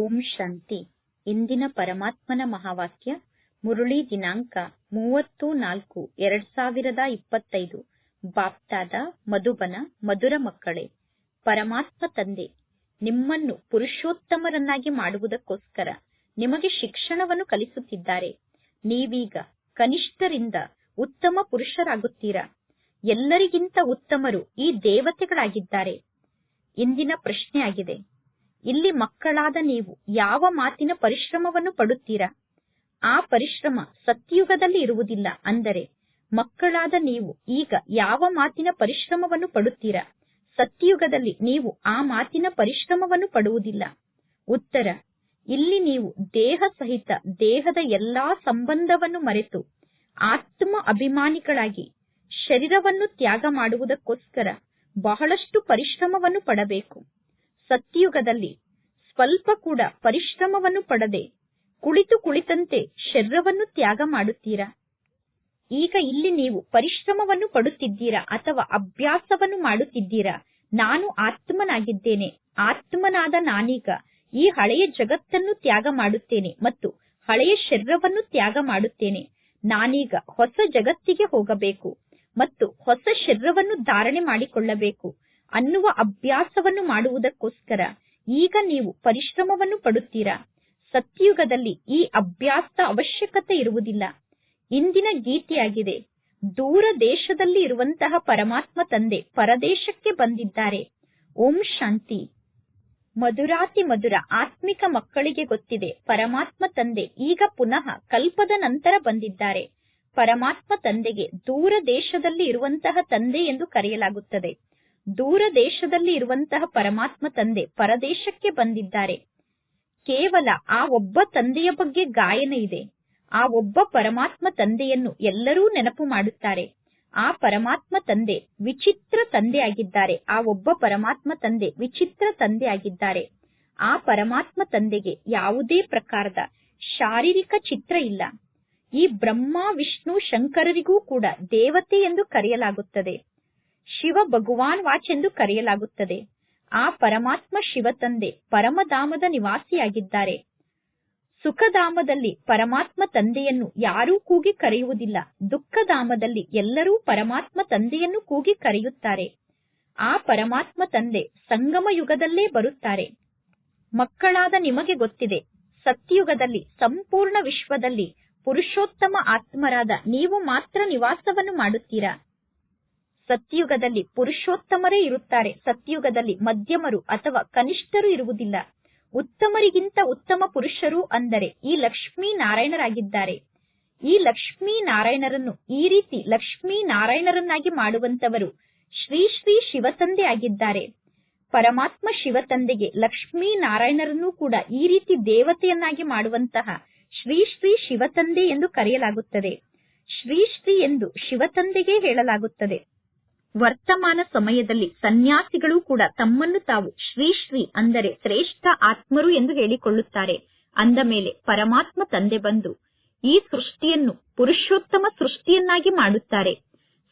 ಓಂ ಶಾಂತಿ. ಇಂದಿನ ಪರಮಾತ್ಮನ ಮಹಾವಾಕ್ಯ, ಮುರುಳಿ ದಿನಾಂಕ ಮೂವತ್ತು ನಾಲ್ಕು ಎರಡ್ ಸಾವಿರದ ಇಪ್ಪತ್ತೈದು. ಬಾಪ್ತಾದ, ಮಧುಬನ, ಮಧುರ ಮಕ್ಕಳೇ, ಪರಮಾತ್ಮ ತಂದೆ, ನಿಮ್ಮನ್ನು ಪುರುಷೋತ್ತಮರನ್ನಾಗಿ ಮಾಡುವುದಕ್ಕೋಸ್ಕರ ನಿಮಗೆ ಶಿಕ್ಷಣವನ್ನು ಕಲಿಸುತ್ತಿದ್ದಾರೆ. ನೀವೀಗ ಕನಿಷ್ಠರಿಂದ ಉತ್ತಮ ಪುರುಷರಾಗುತ್ತೀರಾ? ಎಲ್ಲರಿಗಿಂತ ಉತ್ತಮರು ಈ ದೇವತೆಗಳಾಗಿದ್ದಾರೆ. ಇಂದಿನ ಪ್ರಶ್ನೆಯಾಗಿದೆ. ಇಲ್ಲಿ ಮಕ್ಕಳಾದ ನೀವು ಯಾವ ಮಾತಿನ ಪರಿಶ್ರಮವನ್ನು ಪಡುತ್ತೀರಾ? ಆ ಪರಿಶ್ರಮ ಸತ್ಯುಗದಲ್ಲಿ ಇರುವುದಿಲ್ಲ. ಅಂದರೆ ಮಕ್ಕಳಾದ ನೀವು ಈಗ ಯಾವ ಮಾತಿನ ಪರಿಶ್ರಮವನ್ನು ಪಡುತ್ತೀರಾ? ಸತ್ಯುಗದಲ್ಲಿ ನೀವು ಆ ಮಾತಿನ ಪರಿಶ್ರಮವನ್ನು ಪಡುವುದಿಲ್ಲ. ಉತ್ತರ, ಇಲ್ಲಿ ನೀವು ದೇಹ ಸಹಿತ ದೇಹದ ಎಲ್ಲಾ ಸಂಬಂಧವನ್ನು ಮರೆತು ಆತ್ಮ ಅಭಿಮಾನಿಗಳಾಗಿ ಶರೀರವನ್ನು ತ್ಯಾಗ ಮಾಡುವುದಕ್ಕೋಸ್ಕರ ಬಹಳಷ್ಟು ಪರಿಶ್ರಮವನ್ನು ಪಡಬೇಕು. ಸತ್ಯುಗದಲ್ಲಿ ಸ್ವಲ್ಪ ಕೂಡ ಪರಿಶ್ರಮವನ್ನು ಪಡದೆ ಕುಳಿತು ಕುಳಿತಂತೆ ಶರೀರವನ್ನು ತ್ಯಾಗ ಮಾಡುತ್ತೀರಾ? ಈಗ ಇಲ್ಲಿ ನೀವು ಪರಿಶ್ರಮವನ್ನು ಪಡುತ್ತಿದ್ದೀರಾ ಅಥವಾ ಅಭ್ಯಾಸವನ್ನು ಮಾಡುತ್ತಿದ್ದೀರಾ? ನಾನು ಆತ್ಮನಾಗಿದ್ದೇನೆ, ಆತ್ಮನಾದ ನಾನೀಗ ಈ ಹಳೆಯ ಜಗತ್ತನ್ನು ತ್ಯಾಗ ಮಾಡುತ್ತೇನೆ ಮತ್ತು ಹಳೆಯ ಶರೀರವನ್ನು ತ್ಯಾಗ ಮಾಡುತ್ತೇನೆ. ನಾನೀಗ ಹೊಸ ಜಗತ್ತಿಗೆ ಹೋಗಬೇಕು ಮತ್ತು ಹೊಸ ಶರೀರವನ್ನು ಧಾರಣೆ ಮಾಡಿಕೊಳ್ಳಬೇಕು. ಅನ್ನುವ ಅಭ್ಯಾಸವನ್ನು ಮಾಡುವುದಕ್ಕೋಸ್ಕರ ಈಗ ನೀವು ಪರಿಶ್ರಮವನ್ನು ಪಡುತ್ತೀರಾ? ಸತ್ಯುಗದಲ್ಲಿ ಈ ಅಭ್ಯಾಸದ ಅವಶ್ಯಕತೆ ಇರುವುದಿಲ್ಲ. ಇಂದಿನ ಗೀತೆಯಾಗಿದೆ, ದೂರ ದೇಶದಲ್ಲಿ ಇರುವಂತಹ ಪರಮಾತ್ಮ ತಂದೆ ಪರದೇಶಕ್ಕೆ ಬಂದಿದ್ದಾರೆ. ಓಂ ಶಾಂತಿ. ಮಧುರಾತಿ ಮಧುರ ಆತ್ಮಿಕ ಮಕ್ಕಳಿಗೆ ಗೊತ್ತಿದೆ, ಪರಮಾತ್ಮ ತಂದೆ ಈಗ ಪುನಃ ಕಲ್ಪದ ನಂತರ ಬಂದಿದ್ದಾರೆ. ಪರಮಾತ್ಮ ತಂದೆಗೆ ದೂರ ದೇಶದಲ್ಲಿ ಇರುವಂತಹ ತಂದೆ ಎಂದು ಕರೆಯಲಾಗುತ್ತದೆ. ದೂರ ದೇಶದಲ್ಲಿ ಇರುವಂತಹ ಪರಮಾತ್ಮ ತಂದೆ ಪರದೇಶಕ್ಕೆ ಬಂದಿದ್ದಾರೆ. ಕೇವಲ ಆ ಒಬ್ಬ ತಂದೆಯ ಬಗ್ಗೆ ಗಾಯನ ಇದೆ. ಆ ಒಬ್ಬ ಪರಮಾತ್ಮ ತಂದೆಯನ್ನು ಎಲ್ಲರೂ ನೆನಪು ಮಾಡುತ್ತಾರೆ. ಆ ಪರಮಾತ್ಮ ತಂದೆ ವಿಚಿತ್ರ ತಂದೆ ಆಗಿದ್ದಾರೆ ಆ ಒಬ್ಬ ಪರಮಾತ್ಮ ತಂದೆ ವಿಚಿತ್ರ ತಂದೆ ಆಗಿದ್ದಾರೆ ಆ ಪರಮಾತ್ಮ ತಂದೆಗೆ ಯಾವುದೇ ಪ್ರಕಾರದ ಶಾರೀರಿಕ ಚಿತ್ರ ಇಲ್ಲ. ಈ ಬ್ರಹ್ಮ, ವಿಷ್ಣು, ಶಂಕರರಿಗೂ ಕೂಡ ದೇವತೆ ಎಂದು ಕರೆಯಲಾಗುತ್ತದೆ. ಶಿವ ಭಗವಾನ್ ವಾಚ್ ಎಂದು ಕರೆಯಲಾಗುತ್ತದೆ. ಆ ಪರಮಾತ್ಮ ಶಿವ ತಂದೆ, ಪರಮಧಾಮದ ನಿವಾಸಿಯಾಗಿದ್ದಾರೆ. ಸುಖಧಾಮದಲ್ಲಿ ಪರಮಾತ್ಮ ತಂದೆಯನ್ನು ಯಾರೂ ಕೂಗಿ ಕರೆಯುವುದಿಲ್ಲ. ದುಃಖಧಾಮದಲ್ಲಿ ಎಲ್ಲರೂ ಪರಮಾತ್ಮ ತಂದೆಯನ್ನು ಕೂಗಿ ಕರೆಯುತ್ತಾರೆ. ಆ ಪರಮಾತ್ಮ ತಂದೆ ಸಂಗಮ ಯುಗದಲ್ಲೇ ಬರುತ್ತಾರೆ. ಮಕ್ಕಳಾದ ನಿಮಗೆ ಗೊತ್ತಿದೆ ಸತ್ಯಯುಗದಲ್ಲಿ ಸಂಪೂರ್ಣ ವಿಶ್ವದಲ್ಲಿ ಪುರುಷೋತ್ತಮ ಆತ್ಮರಾದ ನೀವು ಮಾತ್ರ ನಿವಾಸವನ್ನು ಮಾಡುತ್ತೀರಾ? ಸತ್ಯಯುಗದಲ್ಲಿ ಪುರುಷೋತ್ತಮರೇ ಇರುತ್ತಾರೆ. ಸತ್ಯುಗದಲ್ಲಿ ಮಧ್ಯಮರು ಅಥವಾ ಕನಿಷ್ಠರು ಇರುವುದಿಲ್ಲ. ಉತ್ತಮರಿಗಿಂತ ಉತ್ತಮ ಪುರುಷರು ಅಂದರೆ ಈ ಲಕ್ಷ್ಮೀ ನಾರಾಯಣರಾಗಿದ್ದಾರೆ ಈ ಲಕ್ಷ್ಮೀ ನಾರಾಯಣರನ್ನು ಈ ರೀತಿ ಲಕ್ಷ್ಮೀ ನಾರಾಯಣರನ್ನಾಗಿ ಮಾಡುವಂತವರು ಶ್ರೀ ಶ್ರೀ ಶಿವತಂದೆ ಆಗಿದ್ದಾರೆ. ಪರಮಾತ್ಮ ಶಿವತಂದೆಗೆ ಲಕ್ಷ್ಮೀ ನಾರಾಯಣರನ್ನು ಕೂಡ ಈ ರೀತಿ ದೇವತೆಯನ್ನಾಗಿ ಮಾಡುವಂತಹ ಶ್ರೀ ಶ್ರೀ ಶಿವತಂದೆ ಎಂದು ಕರೆಯಲಾಗುತ್ತದೆ. ಶ್ರೀ ಶ್ರೀ ಎಂದು ಶಿವತಂದೆಗೆ ಹೇಳಲಾಗುತ್ತದೆ. ವರ್ತಮಾನ ಸಮಯದಲ್ಲಿ ಸನ್ಯಾಸಿಗಳು ಕೂಡ ತಮ್ಮನ್ನು ತಾವು ಶ್ರೀ ಶ್ರೀ ಅಂದರೆ ಶ್ರೇಷ್ಠ ಆತ್ಮರು ಎಂದು ಹೇಳಿಕೊಳ್ಳುತ್ತಾರೆ. ಅಂದ ಮೇಲೆ ಪರಮಾತ್ಮ ತಂದೆ ಬಂದು ಈ ಸೃಷ್ಟಿಯನ್ನು ಪುರುಷೋತ್ತಮ ಸೃಷ್ಟಿಯನ್ನಾಗಿ ಮಾಡುತ್ತಾರೆ.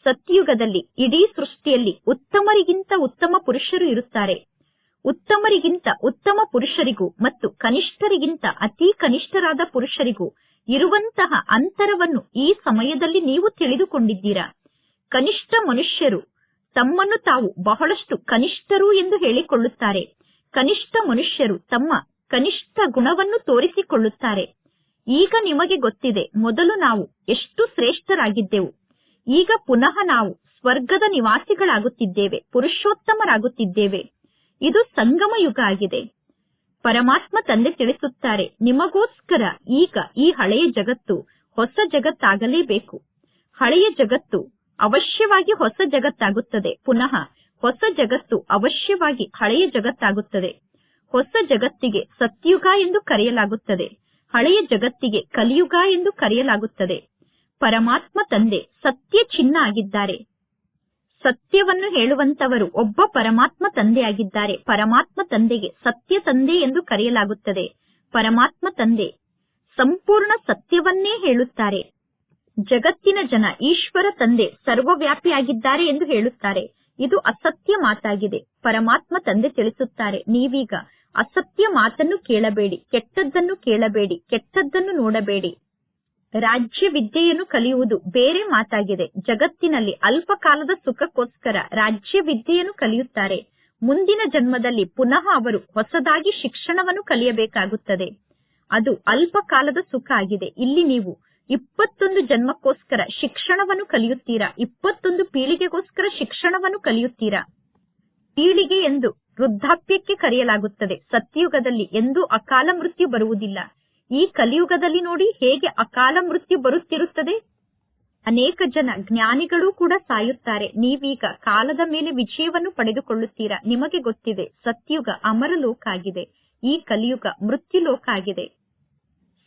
ಸತ್ಯುಗದಲ್ಲಿ ಇಡೀ ಸೃಷ್ಟಿಯಲ್ಲಿ ಉತ್ತಮರಿಗಿಂತ ಉತ್ತಮ ಪುರುಷರು ಇರುತ್ತಾರೆ. ಉತ್ತಮರಿಗಿಂತ ಉತ್ತಮ ಪುರುಷರಿಗೂ ಮತ್ತು ಕನಿಷ್ಠರಿಗಿಂತ ಅತಿ ಕನಿಷ್ಠರಾದ ಪುರುಷರಿಗೂ ಇರುವಂತಹ ಅಂತರವನ್ನು ಈ ಸಮಯದಲ್ಲಿ ನೀವು ತಿಳಿದುಕೊಂಡಿದ್ದೀರಾ? ಕನಿಷ್ಠ ಮನುಷ್ಯರು ತಮ್ಮನ್ನು ತಾವು ಬಹಳಷ್ಟು ಕನಿಷ್ಠರು ಎಂದು ಹೇಳಿಕೊಳ್ಳುತ್ತಾರೆ. ಕನಿಷ್ಠ ಮನುಷ್ಯರು ತಮ್ಮ ಕನಿಷ್ಠ ಗುಣವನ್ನು ತೋರಿಸಿಕೊಳ್ಳುತ್ತಾರೆ. ಈಗ ನಿಮಗೆ ಗೊತ್ತಿದೆ, ಮೊದಲು ನಾವು ಎಷ್ಟು ಶ್ರೇಷ್ಠರಾಗಿದ್ದೆವು. ಈಗ ಪುನಃ ನಾವು ಸ್ವರ್ಗದ ನಿವಾಸಿಗಳಾಗುತ್ತಿದ್ದೇವೆ, ಪುರುಷೋತ್ತಮರಾಗುತ್ತಿದ್ದೇವೆ. ಇದು ಸಂಗಮ ಯುಗ ಆಗಿದೆ. ಪರಮಾತ್ಮ ತಂದೆ ತಿಳಿಸುತ್ತಾರೆ, ನಿಮಗೋಸ್ಕರ ಈಗ ಈ ಹಳೆಯ ಜಗತ್ತು, ಹೊಸ ಜಗತ್ತಾಗಲೇಬೇಕು. ಹಳೆಯ ಜಗತ್ತು ಅವಶ್ಯವಾಗಿ ಹೊಸ ಜಗತ್ತಾಗುತ್ತದೆ. ಪುನಃ ಹೊಸ ಜಗತ್ತು ಅವಶ್ಯವಾಗಿ ಹಳೆಯ ಜಗತ್ತಾಗುತ್ತದೆ. ಹೊಸ ಜಗತ್ತಿಗೆ ಸತ್ಯುಗ ಎಂದು ಕರೆಯಲಾಗುತ್ತದೆ. ಹಳೆಯ ಜಗತ್ತಿಗೆ ಕಲಿಯುಗ ಎಂದು ಕರೆಯಲಾಗುತ್ತದೆ. ಪರಮಾತ್ಮ ತಂದೆ ಸತ್ಯ ಚಿನ್ನ ಆಗಿದ್ದಾರೆ. ಸತ್ಯವನ್ನು ಹೇಳುವಂತವರು ಒಬ್ಬ ಪರಮಾತ್ಮ ತಂದೆಯಾಗಿದ್ದಾರೆ. ಪರಮಾತ್ಮ ತಂದೆಗೆ ಸತ್ಯ ತಂದೆ ಎಂದು ಕರೆಯಲಾಗುತ್ತದೆ. ಪರಮಾತ್ಮ ತಂದೆ ಸಂಪೂರ್ಣ ಸತ್ಯವನ್ನೇ ಹೇಳುತ್ತಾರೆ. ಜಗತ್ತಿನ ಜನ ಈಶ್ವರ ತಂದೆ ಸರ್ವವ್ಯಾಪಿಯಾಗಿದ್ದಾರೆ ಎಂದು ಹೇಳುತ್ತಾರೆ. ಇದು ಅಸತ್ಯ ಮಾತಾಗಿದೆ. ಪರಮಾತ್ಮ ತಂದೆ ತಿಳಿಸುತ್ತಾರೆ. ನೀವೀಗ ಅಸತ್ಯ ಮಾತನ್ನು ಕೇಳಬೇಡಿ, ಕೆಟ್ಟದ್ದನ್ನು ಕೇಳಬೇಡಿ, ಕೆಟ್ಟದ್ದನ್ನು ನೋಡಬೇಡಿ. ರಾಜ್ಯ ವಿದ್ಯೆಯನ್ನು ಕಲಿಯುವುದು ಬೇರೆ ಮಾತಾಗಿದೆ. ಜಗತ್ತಿನಲ್ಲಿ ಅಲ್ಪ ಕಾಲದ ಸುಖಕ್ಕೋಸ್ಕರ ರಾಜ್ಯ ವಿದ್ಯೆಯನ್ನು ಕಲಿಯುತ್ತಾರೆ. ಮುಂದಿನ ಜನ್ಮದಲ್ಲಿ ಪುನಃ ಅವರು ಹೊಸದಾಗಿ ಶಿಕ್ಷಣವನ್ನು ಕಲಿಯಬೇಕಾಗುತ್ತದೆ. ಅದು ಅಲ್ಪ ಕಾಲದ ಸುಖ ಆಗಿದೆ. ಇಲ್ಲಿ ನೀವು ಇಪ್ಪತ್ತೊಂದು ಜನ್ಮಕ್ಕೋಸ್ಕರ ಶಿಕ್ಷಣವನ್ನು ಕಲಿಯುತ್ತೀರಾ? ಇಪ್ಪತ್ತೊಂದು ಪೀಳಿಗೆಗೋಸ್ಕರ ಶಿಕ್ಷಣವನ್ನು ಕಲಿಯುತ್ತೀರಾ? ಪೀಳಿಗೆ ಎಂದು ವೃದ್ಧಾಪ್ಯಕ್ಕೆ ಕರೆಯಲಾಗುತ್ತದೆ. ಸತ್ಯಯುಗದಲ್ಲಿ ಎಂದೂ ಅಕಾಲ ಮೃತ್ಯು ಬರುವುದಿಲ್ಲ. ಈ ಕಲಿಯುಗದಲ್ಲಿ ನೋಡಿ ಹೇಗೆ ಅಕಾಲ ಮೃತ್ಯು ಬರುತ್ತಿರುತ್ತದೆ? ಅನೇಕ ಜನ ಜ್ಞಾನಿಗಳು ಕೂಡ ಸಾಯುತ್ತಾರೆ. ನೀವೀಗ ಕಾಲದ ಮೇಲೆ ವಿಜಯವನ್ನು ಪಡೆದುಕೊಳ್ಳುತ್ತೀರಾ? ನಿಮಗೆ ಗೊತ್ತಿದೆ, ಸತ್ಯುಗ ಅಮರ ಲೋಕ ಆಗಿದೆ. ಈ ಕಲಿಯುಗ ಮೃತ್ಯು ಲೋಕ ಆಗಿದೆ.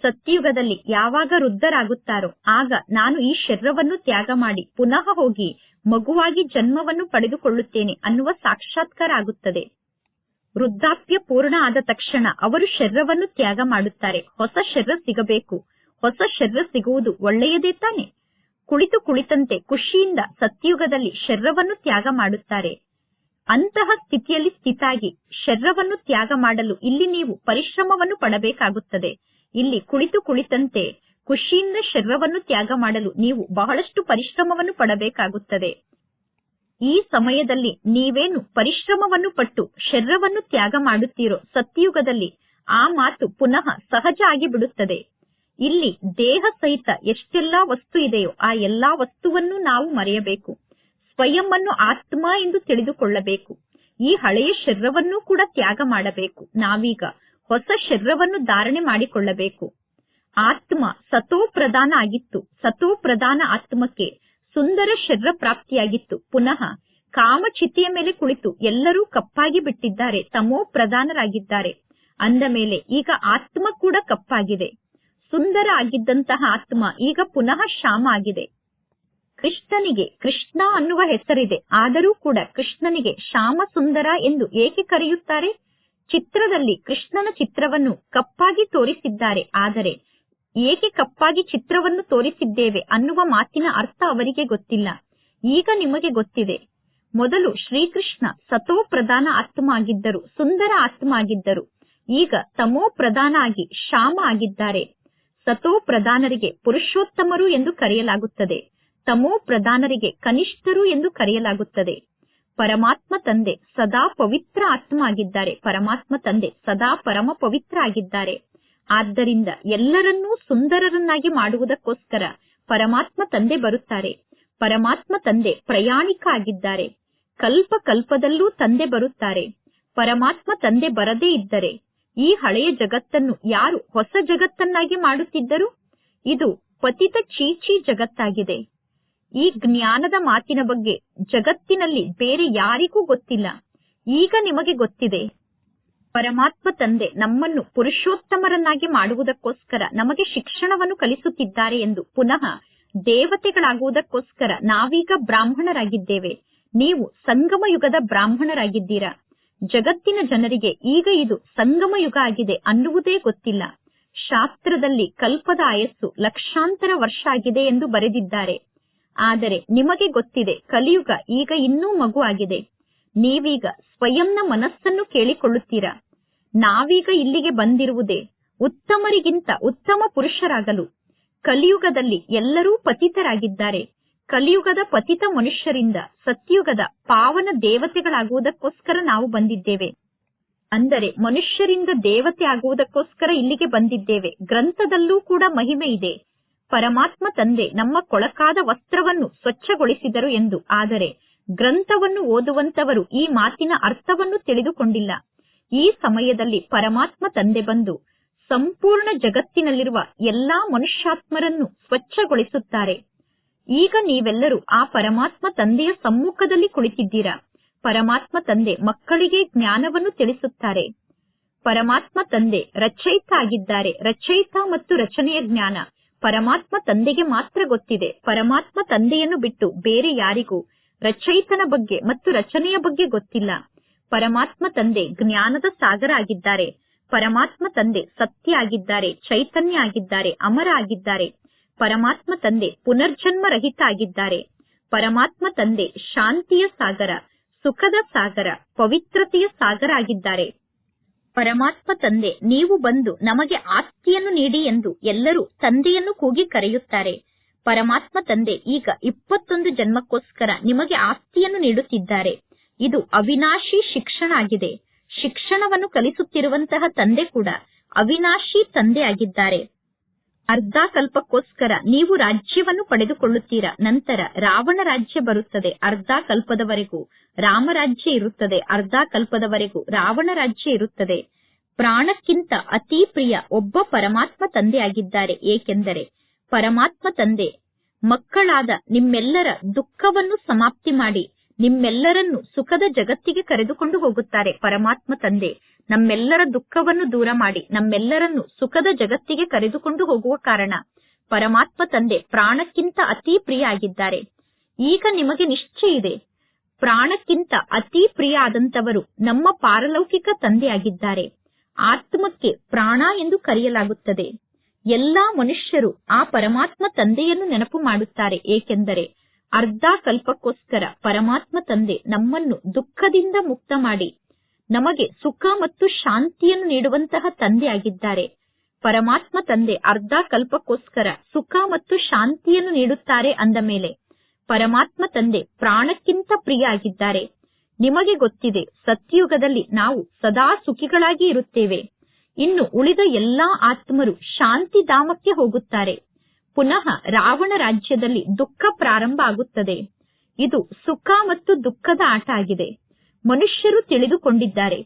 ಸತ್ಯಯುಗದಲ್ಲಿ ಯಾವಾಗ ವೃದ್ಧರಾಗುತ್ತಾರೋ, ಆಗ ನಾನು ಈ ಶರೀರವನ್ನು ತ್ಯಾಗ ಮಾಡಿ ಪುನಃ ಹೋಗಿ ಮಗುವಾಗಿ ಜನ್ಮವನ್ನು ಪಡೆದುಕೊಳ್ಳುತ್ತೇನೆ ಅನ್ನುವ ಸಾಕ್ಷಾತ್ಕಾರ ಆಗುತ್ತದೆ ವೃದ್ಧಾಪ್ಯ ಪೂರ್ಣ ಆದ ತಕ್ಷಣ ಅವರು ಶರೀರವನ್ನು ತ್ಯಾಗ ಮಾಡುತ್ತಾರೆ. ಹೊಸ ಶರೀರ ಸಿಗಬೇಕು. ಹೊಸ ಶರೀರ ಸಿಗುವುದು ಒಳ್ಳೆಯದೇ ತಾನೆ? ಕುಳಿತು ಕುಳಿತಂತೆ ಖುಷಿಯಿಂದ ಸತ್ಯಯುಗದಲ್ಲಿ ಶರೀರವನ್ನು ತ್ಯಾಗ ಮಾಡುತ್ತಾರೆ. ಅಂತಹ ಸ್ಥಿತಿಯಲ್ಲಿ ಸ್ಥಿತಾಗಿ ಶರೀರವನ್ನು ತ್ಯಾಗ ಮಾಡಲು ಇಲ್ಲಿ ನೀವು ಪರಿಶ್ರಮವನ್ನು ಪಡಬೇಕಾಗುತ್ತದೆ. ಇಲ್ಲಿ ಕುಳಿತು ಕುಳಿತಂತೆ ಖುಷಿಯಿಂದ ಶರೀರವನ್ನು ತ್ಯಾಗ ಮಾಡಲು ನೀವು ಬಹಳಷ್ಟು ಪರಿಶ್ರಮವನ್ನು ಪಡಬೇಕಾಗುತ್ತದೆ. ಈ ಸಮಯದಲ್ಲಿ ನೀವೇನು ಪರಿಶ್ರಮವನ್ನು ಪಟ್ಟು ಶರೀರವನ್ನು ತ್ಯಾಗ ಮಾಡುತ್ತೀರೋ ಸತ್ಯಯುಗದಲ್ಲಿ ಆ ಮಾತು ಪುನಃ ಸಹಜ ಆಗಿ ಬಿಡುತ್ತದೆ ಇಲ್ಲಿ ದೇಹ ಸಹಿತ ಎಷ್ಟೆಲ್ಲಾ ವಸ್ತು ಇದೆಯೋ ಆ ಎಲ್ಲಾ ವಸ್ತುವನ್ನು ನಾವು ಮರೆಯಬೇಕು. ಸ್ವಯಂ ಅನ್ನು ಆತ್ಮ ಎಂದು ತಿಳಿದುಕೊಳ್ಳಬೇಕು. ಈ ಹಳೆಯ ಶರೀರವನ್ನೂ ಕೂಡ ತ್ಯಾಗ ಮಾಡಬೇಕು. ನಾವೀಗ ಹೊಸ ಶರೀರವನ್ನು ಧಾರಣೆ ಮಾಡಿಕೊಳ್ಳಬೇಕು. ಆತ್ಮ ಸತೋ ಪ್ರಧಾನ ಆಗಿತ್ತು. ಸತೋ ಪ್ರಧಾನ ಆತ್ಮಕ್ಕೆ ಸುಂದರ ಶರೀರ ಪ್ರಾಪ್ತಿಯಾಗಿತ್ತು. ಪುನಃ ಕಾಮಚಿತಿಯ ಮೇಲೆ ಕುಳಿತು ಎಲ್ಲರೂ ಕಪ್ಪಾಗಿ ಬಿಟ್ಟಿದ್ದಾರೆ. ತಮೋ ಪ್ರಧಾನರಾಗಿದ್ದಾರೆ. ಅಂದ ಮೇಲೆ ಈಗ ಆತ್ಮ ಕೂಡ ಕಪ್ಪಾಗಿದೆ. ಸುಂದರ ಆಗಿದ್ದಂತಹ ಆತ್ಮ ಈಗ ಪುನಃ ಶ್ಯಾಮ ಆಗಿದೆ. ಕೃಷ್ಣನಿಗೆ ಕೃಷ್ಣ ಅನ್ನುವ ಹೆಸರಿದೆ. ಆದರೂ ಕೂಡ ಕೃಷ್ಣನಿಗೆ ಶ್ಯಾಮ ಸುಂದರ ಎಂದು ಏಕೆ ಕರೆಯುತ್ತಾರೆ? ಚಿತ್ರದಲ್ಲಿ ಕೃಷ್ಣನ ಚಿತ್ರವನ್ನು ಕಪ್ಪಾಗಿ ತೋರಿಸಿದ್ದಾರೆ. ಆದರೆ ಏಕೆ ಕಪ್ಪಾಗಿ ಚಿತ್ರವನ್ನು ತೋರಿಸಿದ್ದೇವೆ ಅನ್ನುವ ಮಾತಿನ ಅರ್ಥ ಅವರಿಗೆ ಗೊತ್ತಿಲ್ಲ. ಈಗ ನಿಮಗೆ ಗೊತ್ತಿದೆ. ಮೊದಲು ಶ್ರೀಕೃಷ್ಣ ಸತೋ ಪ್ರಧಾನ ಆತ್ಮ ಆಗಿದ್ದರು ಸುಂದರ ಆತ್ಮ ಆಗಿದ್ದರು ಈಗ ತಮೋ ಪ್ರಧಾನ ಆಗಿ ಶ್ಯಾಮ ಆಗಿದ್ದಾರೆ. ಸತೋ ಪ್ರಧಾನರಿಗೆ ಪುರುಷೋತ್ತಮರು ಎಂದು ಕರೆಯಲಾಗುತ್ತದೆ. ತಮೋ ಪ್ರಧಾನರಿಗೆ ಕನಿಷ್ಠರು ಎಂದು ಕರೆಯಲಾಗುತ್ತದೆ. ಪರಮಾತ್ಮ ತಂದೆ ಸದಾ ಪವಿತ್ರ ಆತ್ಮ ಆಗಿದ್ದಾರೆ ಪರಮಾತ್ಮ ತಂದೆ ಸದಾ ಪರಮ ಪವಿತ್ರ ಆಗಿದ್ದಾರೆ ಆದ್ದರಿಂದ ಎಲ್ಲರನ್ನೂ ಸುಂದರರನ್ನಾಗಿ ಮಾಡುವುದಕ್ಕೋಸ್ಕರ ಪರಮಾತ್ಮ ತಂದೆ ಬರುತ್ತಾರೆ. ಪರಮಾತ್ಮ ತಂದೆ ಪ್ರಯಾಣಿಕ ಆಗಿದ್ದಾರೆ. ಕಲ್ಪ ಕಲ್ಪದಲ್ಲೂ ತಂದೆ ಬರುತ್ತಾರೆ. ಪರಮಾತ್ಮ ತಂದೆ ಬರದೇ ಇದ್ದರೆ ಈ ಹಳೆಯ ಜಗತ್ತನ್ನು ಯಾರು ಹೊಸ ಜಗತ್ತನ್ನಾಗಿ ಮಾಡುತ್ತಿದ್ದರು? ಇದು ಪತಿತ ಚೀಚಿ ಜಗತ್ತಾಗಿದೆ. ಈ ಜ್ಞಾನದ ಮಾತಿನ ಬಗ್ಗೆ ಜಗತ್ತಿನಲ್ಲಿ ಬೇರೆ ಯಾರಿಗೂ ಗೊತ್ತಿಲ್ಲ. ಈಗ ನಿಮಗೆ ಗೊತ್ತಿದೆ. ಪರಮಾತ್ಮ ತಂದೆ ನಮ್ಮನ್ನು ಪುರುಷೋತ್ತಮರನ್ನಾಗಿ ಮಾಡುವುದಕ್ಕೋಸ್ಕರ ನಮಗೆ ಶಿಕ್ಷಣವನ್ನು ಕಲಿಸುತ್ತಿದ್ದಾರೆ ಎಂದು ಪುನಃ ದೇವತೆಗಳಾಗುವುದಕ್ಕೋಸ್ಕರ ನಾವೀಗ ಬ್ರಾಹ್ಮಣರಾಗಿದ್ದೇವೆ. ನೀವು ಸಂಗಮ ಯುಗದ ಬ್ರಾಹ್ಮಣರಾಗಿದ್ದೀರಾ? ಜಗತ್ತಿನ ಜನರಿಗೆ ಈಗ ಇದು ಸಂಗಮ ಯುಗ ಆಗಿದೆ ಅನ್ನುವುದೇ ಗೊತ್ತಿಲ್ಲ. ಶಾಸ್ತ್ರದಲ್ಲಿ ಕಲ್ಪದ ಆಯಸ್ಸು ಲಕ್ಷಾಂತರ ವರ್ಷ ಆಗಿದೆ ಎಂದು ಬರೆದಿದ್ದಾರೆ. ಆದರೆ ನಿಮಗೆ ಗೊತ್ತಿದೆ, ಕಲಿಯುಗ ಈಗ ಇನ್ನೂ ಮಗು ಆಗಿದೆ ನೀವೀಗ ಸ್ವಯಂನ ಮನಸ್ಸನ್ನು ಕೇಳಿಕೊಳ್ಳುತ್ತೀರಾ. ನಾವೀಗ ಇಲ್ಲಿಗೆ ಬಂದಿರುವುದೇ ಉತ್ತಮರಿಗಿಂತ ಉತ್ತಮ ಪುರುಷರಾಗಲು. ಕಲಿಯುಗದಲ್ಲಿ ಎಲ್ಲರೂ ಪತಿತರಾಗಿದ್ದಾರೆ. ಕಲಿಯುಗದ ಪತಿತ ಮನುಷ್ಯರಿಂದ ಸತ್ಯುಗದ ಪಾವನ ದೇವತೆಗಳಾಗುವುದಕ್ಕೋಸ್ಕರ ನಾವು ಬಂದಿದ್ದೇವೆ. ಅಂದರೆ ಮನುಷ್ಯರಿಂದ ದೇವತೆ ಆಗುವುದಕ್ಕೋಸ್ಕರ ಇಲ್ಲಿಗೆ ಬಂದಿದ್ದೇವೆ. ಗ್ರಂಥದಲ್ಲೂ ಕೂಡ ಮಹಿಮೆ ಇದೆ. ಪರಮಾತ್ಮ ತಂದೆ ನಮ್ಮ ಕೊಳಕಾದ ವಸ್ತ್ರವನ್ನು ಸ್ವಚ್ಛಗೊಳಿಸಿದರು ಎಂದು. ಆದರೆ ಗ್ರಂಥವನ್ನು ಓದುವಂತವರು ಈ ಮಾತಿನ ಅರ್ಥವನ್ನು ತಿಳಿದುಕೊಂಡಿಲ್ಲ. ಈ ಸಮಯದಲ್ಲಿ ಪರಮಾತ್ಮ ತಂದೆ ಬಂದು ಸಂಪೂರ್ಣ ಜಗತ್ತಿನಲ್ಲಿರುವ ಎಲ್ಲಾ ಮನುಷ್ಯಾತ್ಮರನ್ನು ಸ್ವಚ್ಛಗೊಳಿಸುತ್ತಾರೆ. ಈಗ ನೀವೆಲ್ಲರೂ ಆ ಪರಮಾತ್ಮ ತಂದೆಯ ಸಮ್ಮುಖದಲ್ಲಿ ಕುಳಿತಿದ್ದೀರಾ? ಪರಮಾತ್ಮ ತಂದೆ ಮಕ್ಕಳಿಗೆ ಜ್ಞಾನವನ್ನು ತಿಳಿಸುತ್ತಾರೆ. ಪರಮಾತ್ಮ ತಂದೆ ರಚಯಿತ ಆಗಿದ್ದಾರೆ ರಚಯಿತ ಮತ್ತು ರಚನೆಯ ಜ್ಞಾನ. ಪರಮಾತ್ಮ ತಂದೆಗೆ ಮಾತ್ರ ಗೊತ್ತಿದೆ. ಪರಮಾತ್ಮ ತಂದೆಯನ್ನು ಬಿಟ್ಟು ಬೇರೆ ಯಾರಿಗೂ ರಚಯಿತನ ಬಗ್ಗೆ ಮತ್ತು ರಚನೆಯ ಬಗ್ಗೆ ಗೊತ್ತಿಲ್ಲ. ಪರಮಾತ್ಮ ತಂದೆ ಜ್ಞಾನದ ಸಾಗರ ಆಗಿದ್ದಾರೆ. ಪರಮಾತ್ಮ ತಂದೆ ಸತ್ಯ ಆಗಿದ್ದಾರೆ, ಚೈತನ್ಯ ಆಗಿದ್ದಾರೆ, ಅಮರ ಆಗಿದ್ದಾರೆ. ಪರಮಾತ್ಮ ತಂದೆ ಪುನರ್ಜನ್ಮ ರಹಿತ ಆಗಿದ್ದಾರೆ. ಪರಮಾತ್ಮ ತಂದೆ ಶಾಂತಿಯ ಸಾಗರ, ಸುಖದ ಸಾಗರ, ಪವಿತ್ರತೆಯ ಸಾಗರ ಆಗಿದ್ದಾರೆ. ಪರಮಾತ್ಮ ತಂದೆ, ನೀವು ಬಂದು ನಮಗೆ ಆಸ್ತಿಯನ್ನು ನೀಡಿ ಎಂದು ಎಲ್ಲರೂ ತಂದೆಯನ್ನು ಕೂಗಿ ಕರೆಯುತ್ತಾರೆ. ಪರಮಾತ್ಮ ತಂದೆ ಈಗ ಇಪ್ಪತ್ತೊಂದು ಜನ್ಮಕ್ಕೋಸ್ಕರ ನಿಮಗೆ ಆಸ್ತಿಯನ್ನು ನೀಡುತ್ತಿದ್ದಾರೆ. ಇದು ಅವಿನಾಶಿ ಶಿಕ್ಷಣ ಆಗಿದೆ. ಶಿಕ್ಷಣವನ್ನು ಕಲಿಸುತ್ತಿರುವಂತಹ ತಂದೆ ಕೂಡ ಅವಿನಾಶಿ ತಂದೆ ಆಗಿದ್ದಾರೆ. ಅರ್ಧ ಕಲ್ಪಕ್ಕೋಸ್ಕರ ನೀವು ರಾಜ್ಯವನ್ನು ಪಡೆದುಕೊಳ್ಳುತ್ತೀರಾ. ನಂತರ ರಾವಣ ರಾಜ್ಯ ಬರುತ್ತದೆ. ಅರ್ಧ ಕಲ್ಪದವರೆಗೂ ರಾಮರಾಜ್ಯ ಇರುತ್ತದೆ. ಅರ್ಧ ಕಲ್ಪದವರೆಗೂ ರಾವಣ ರಾಜ್ಯ ಇರುತ್ತದೆ. ಪ್ರಾಣಕ್ಕಿಂತ ಅತಿ ಪ್ರಿಯ ಒಬ್ಬ ಪರಮಾತ್ಮ ತಂದೆ ಆಗಿದ್ದಾರೆ ಏಕೆಂದರೆ ಪರಮಾತ್ಮ ತಂದೆ ಮಕ್ಕಳಾದ ನಿಮ್ಮೆಲ್ಲರ ದುಃಖವನ್ನು ಸಮಾಪ್ತಿ ಮಾಡಿ ನಿಮ್ಮೆಲ್ಲರನ್ನು ಸುಖದ ಜಗತ್ತಿಗೆ ಕರೆದುಕೊಂಡು ಹೋಗುತ್ತಾರೆ ಪರಮಾತ್ಮ ತಂದೆ. ನಮ್ಮೆಲ್ಲರ ದುಃಖವನ್ನು ದೂರ ಮಾಡಿ ನಮ್ಮೆಲ್ಲರನ್ನು ಸುಖದ ಜಗತ್ತಿಗೆ ಕರೆದುಕೊಂಡು ಹೋಗುವ ಕಾರಣ. ಪರಮಾತ್ಮ ತಂದೆ ಪ್ರಾಣಕ್ಕಿಂತ ಅತಿ ಪ್ರಿಯ ಆಗಿದ್ದಾರೆ ಈಗ ನಿಮಗೆ ನಿಶ್ಚಯ ಇದೆ. ಪ್ರಾಣಕ್ಕಿಂತ ಅತಿ ಪ್ರಿಯ ಆದಂತವರು ನಮ್ಮ ಪಾರಲೌಕಿಕ ತಂದೆಯಾಗಿದ್ದಾರೆ. ಆತ್ಮಕ್ಕೆ ಪ್ರಾಣ ಎಂದು ಕರೆಯಲಾಗುತ್ತದೆ. ಎಲ್ಲಾ ಮನುಷ್ಯರು ಆ ಪರಮಾತ್ಮ ತಂದೆಯನ್ನು ನೆನಪು ಮಾಡುತ್ತಾರೆ. ಏಕೆಂದರೆ ಅರ್ಧ ಕಲ್ಪಕ್ಕೋಸ್ಕರ ಪರಮಾತ್ಮ ತಂದೆ ನಮ್ಮನ್ನು ದುಃಖದಿಂದ ಮುಕ್ತ ಮಾಡಿ ನಮಗೆ ಸುಖ ಮತ್ತು ಶಾಂತಿಯನ್ನು ನೀಡುವಂತಹ ತಂದೆಯಾಗಿದ್ದಾರೆ ಪರಮಾತ್ಮ ತಂದೆ ಅರ್ಧ ಕಲ್ಪಕ್ಕೋಸ್ಕರ ಸುಖ ಮತ್ತು ಶಾಂತಿಯನ್ನು ನೀಡುತ್ತಾರೆ ಅಂದ ಮೇಲೆ ಪರಮಾತ್ಮ ತಂದೆ ಪ್ರಾಣಕ್ಕಿಂತ ಪ್ರಿಯ ಆಗಿದ್ದಾರೆ ನಿಮಗೆ ಗೊತ್ತಿದೆ ಸತ್ಯುಗದಲ್ಲಿ ನಾವು ಸದಾ ಸುಖಿಗಳಾಗಿ ಇರುತ್ತೇವೆ. ಇನ್ನು ಉಳಿದ ಎಲ್ಲಾ ಆತ್ಮರು ಶಾಂತಿಧಾಮಕ್ಕೆ ಹೋಗುತ್ತಾರೆ. ಪುನಃ ರಾವಣ ರಾಜ್ಯದಲ್ಲಿ ದುಃಖ ಪ್ರಾರಂಭ ಆಗುತ್ತದೆ. ಇದು ಸುಖ ಮತ್ತು ದುಃಖದ ಆಟ ಆಗಿದೆ. ಮನುಷ್ಯರು ತಿಳಿದುಕೊಂಡಿದ್ದಾರೆ.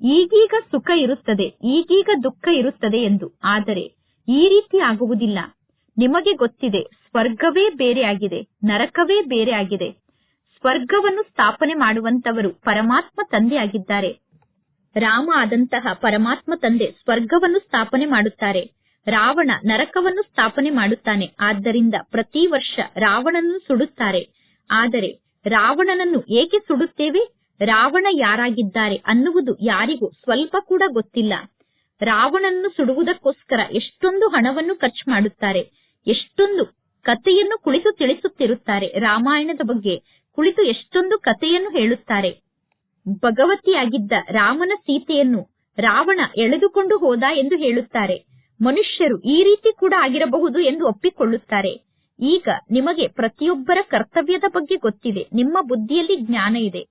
ಈಗೀಗ ಸುಖ ಇರುತ್ತದೆ, ಈಗೀಗ ದುಃಖ ಇರುತ್ತದೆ ಎಂದು. ಆದರೆ ಈ ರೀತಿ ಆಗುವುದಿಲ್ಲ. ನಿಮಗೆ ಗೊತ್ತಿದೆ, ಸ್ವರ್ಗವೇ ಬೇರೆಯಾಗಿದೆ ನರಕವೇ ಬೇರೆ ಆಗಿದೆ. ಸ್ವರ್ಗವನ್ನು ಸ್ಥಾಪನೆ ಮಾಡುವಂತವರು ಪರಮಾತ್ಮ ತಂದೆಯಾಗಿದ್ದಾರೆ ರಾಮ ಆದಂತಹ ಪರಮಾತ್ಮ ತಂದೆ ಸ್ವರ್ಗವನ್ನು ಸ್ಥಾಪನೆ ಮಾಡುತ್ತಾರೆ. ರಾವಣ ನರಕವನ್ನು ಸ್ಥಾಪನೆ ಮಾಡುತ್ತಾನೆ. ಆದ್ದರಿಂದ ಪ್ರತಿ ವರ್ಷ ರಾವಣನನ್ನು ಸುಡುತ್ತಾರೆ. ಆದರೆ ರಾವಣನನ್ನು ಏಕೆ ಸುಡುತ್ತೇವೆ? ರಾವಣ ಯಾರಾಗಿದ್ದಾರೆ ಅನ್ನುವುದು ಯಾರಿಗೂ ಸ್ವಲ್ಪ ಕೂಡ ಗೊತ್ತಿಲ್ಲ. ರಾವಣನನ್ನು ಸುಡುವುದಕ್ಕೋಸ್ಕರ ಎಷ್ಟೊಂದು ಹಣವನ್ನು ಖರ್ಚು ಮಾಡುತ್ತಾರೆ. ಎಷ್ಟೊಂದು ಕಥೆಯನ್ನು ಕುಳಿತು ತಿಳಿಸುತ್ತಿರುತ್ತಾರೆ. ರಾಮಾಯಣದ ಬಗ್ಗೆ ಕುಳಿತು ಎಷ್ಟೊಂದು ಕಥೆಯನ್ನು ಹೇಳುತ್ತಾರೆ. ಭಗವತಿಯಾಗಿದ್ದ ರಾಮನ ಸೀತೆಯನ್ನು ರಾವಣ ಎಳೆದುಕೊಂಡು ಹೋದ ಎಂದು ಹೇಳುತ್ತಾರೆ. ಮನುಷ್ಯರು ಈ ರೀತಿ ಕೂಡ ಆಗಿರಬಹುದು ಎಂದು ಒಪ್ಪಿಕೊಳ್ಳುತ್ತಾರೆ. ಈಗ ನಿಮಗೆ ಪ್ರತಿಯೊಬ್ಬರ ಕರ್ತವ್ಯದ ಬಗ್ಗೆ ಗೊತ್ತಿದೆ. ನಿಮ್ಮ ಬುದ್ಧಿಯಲ್ಲಿ ಜ್ಞಾನ ಇದೆ.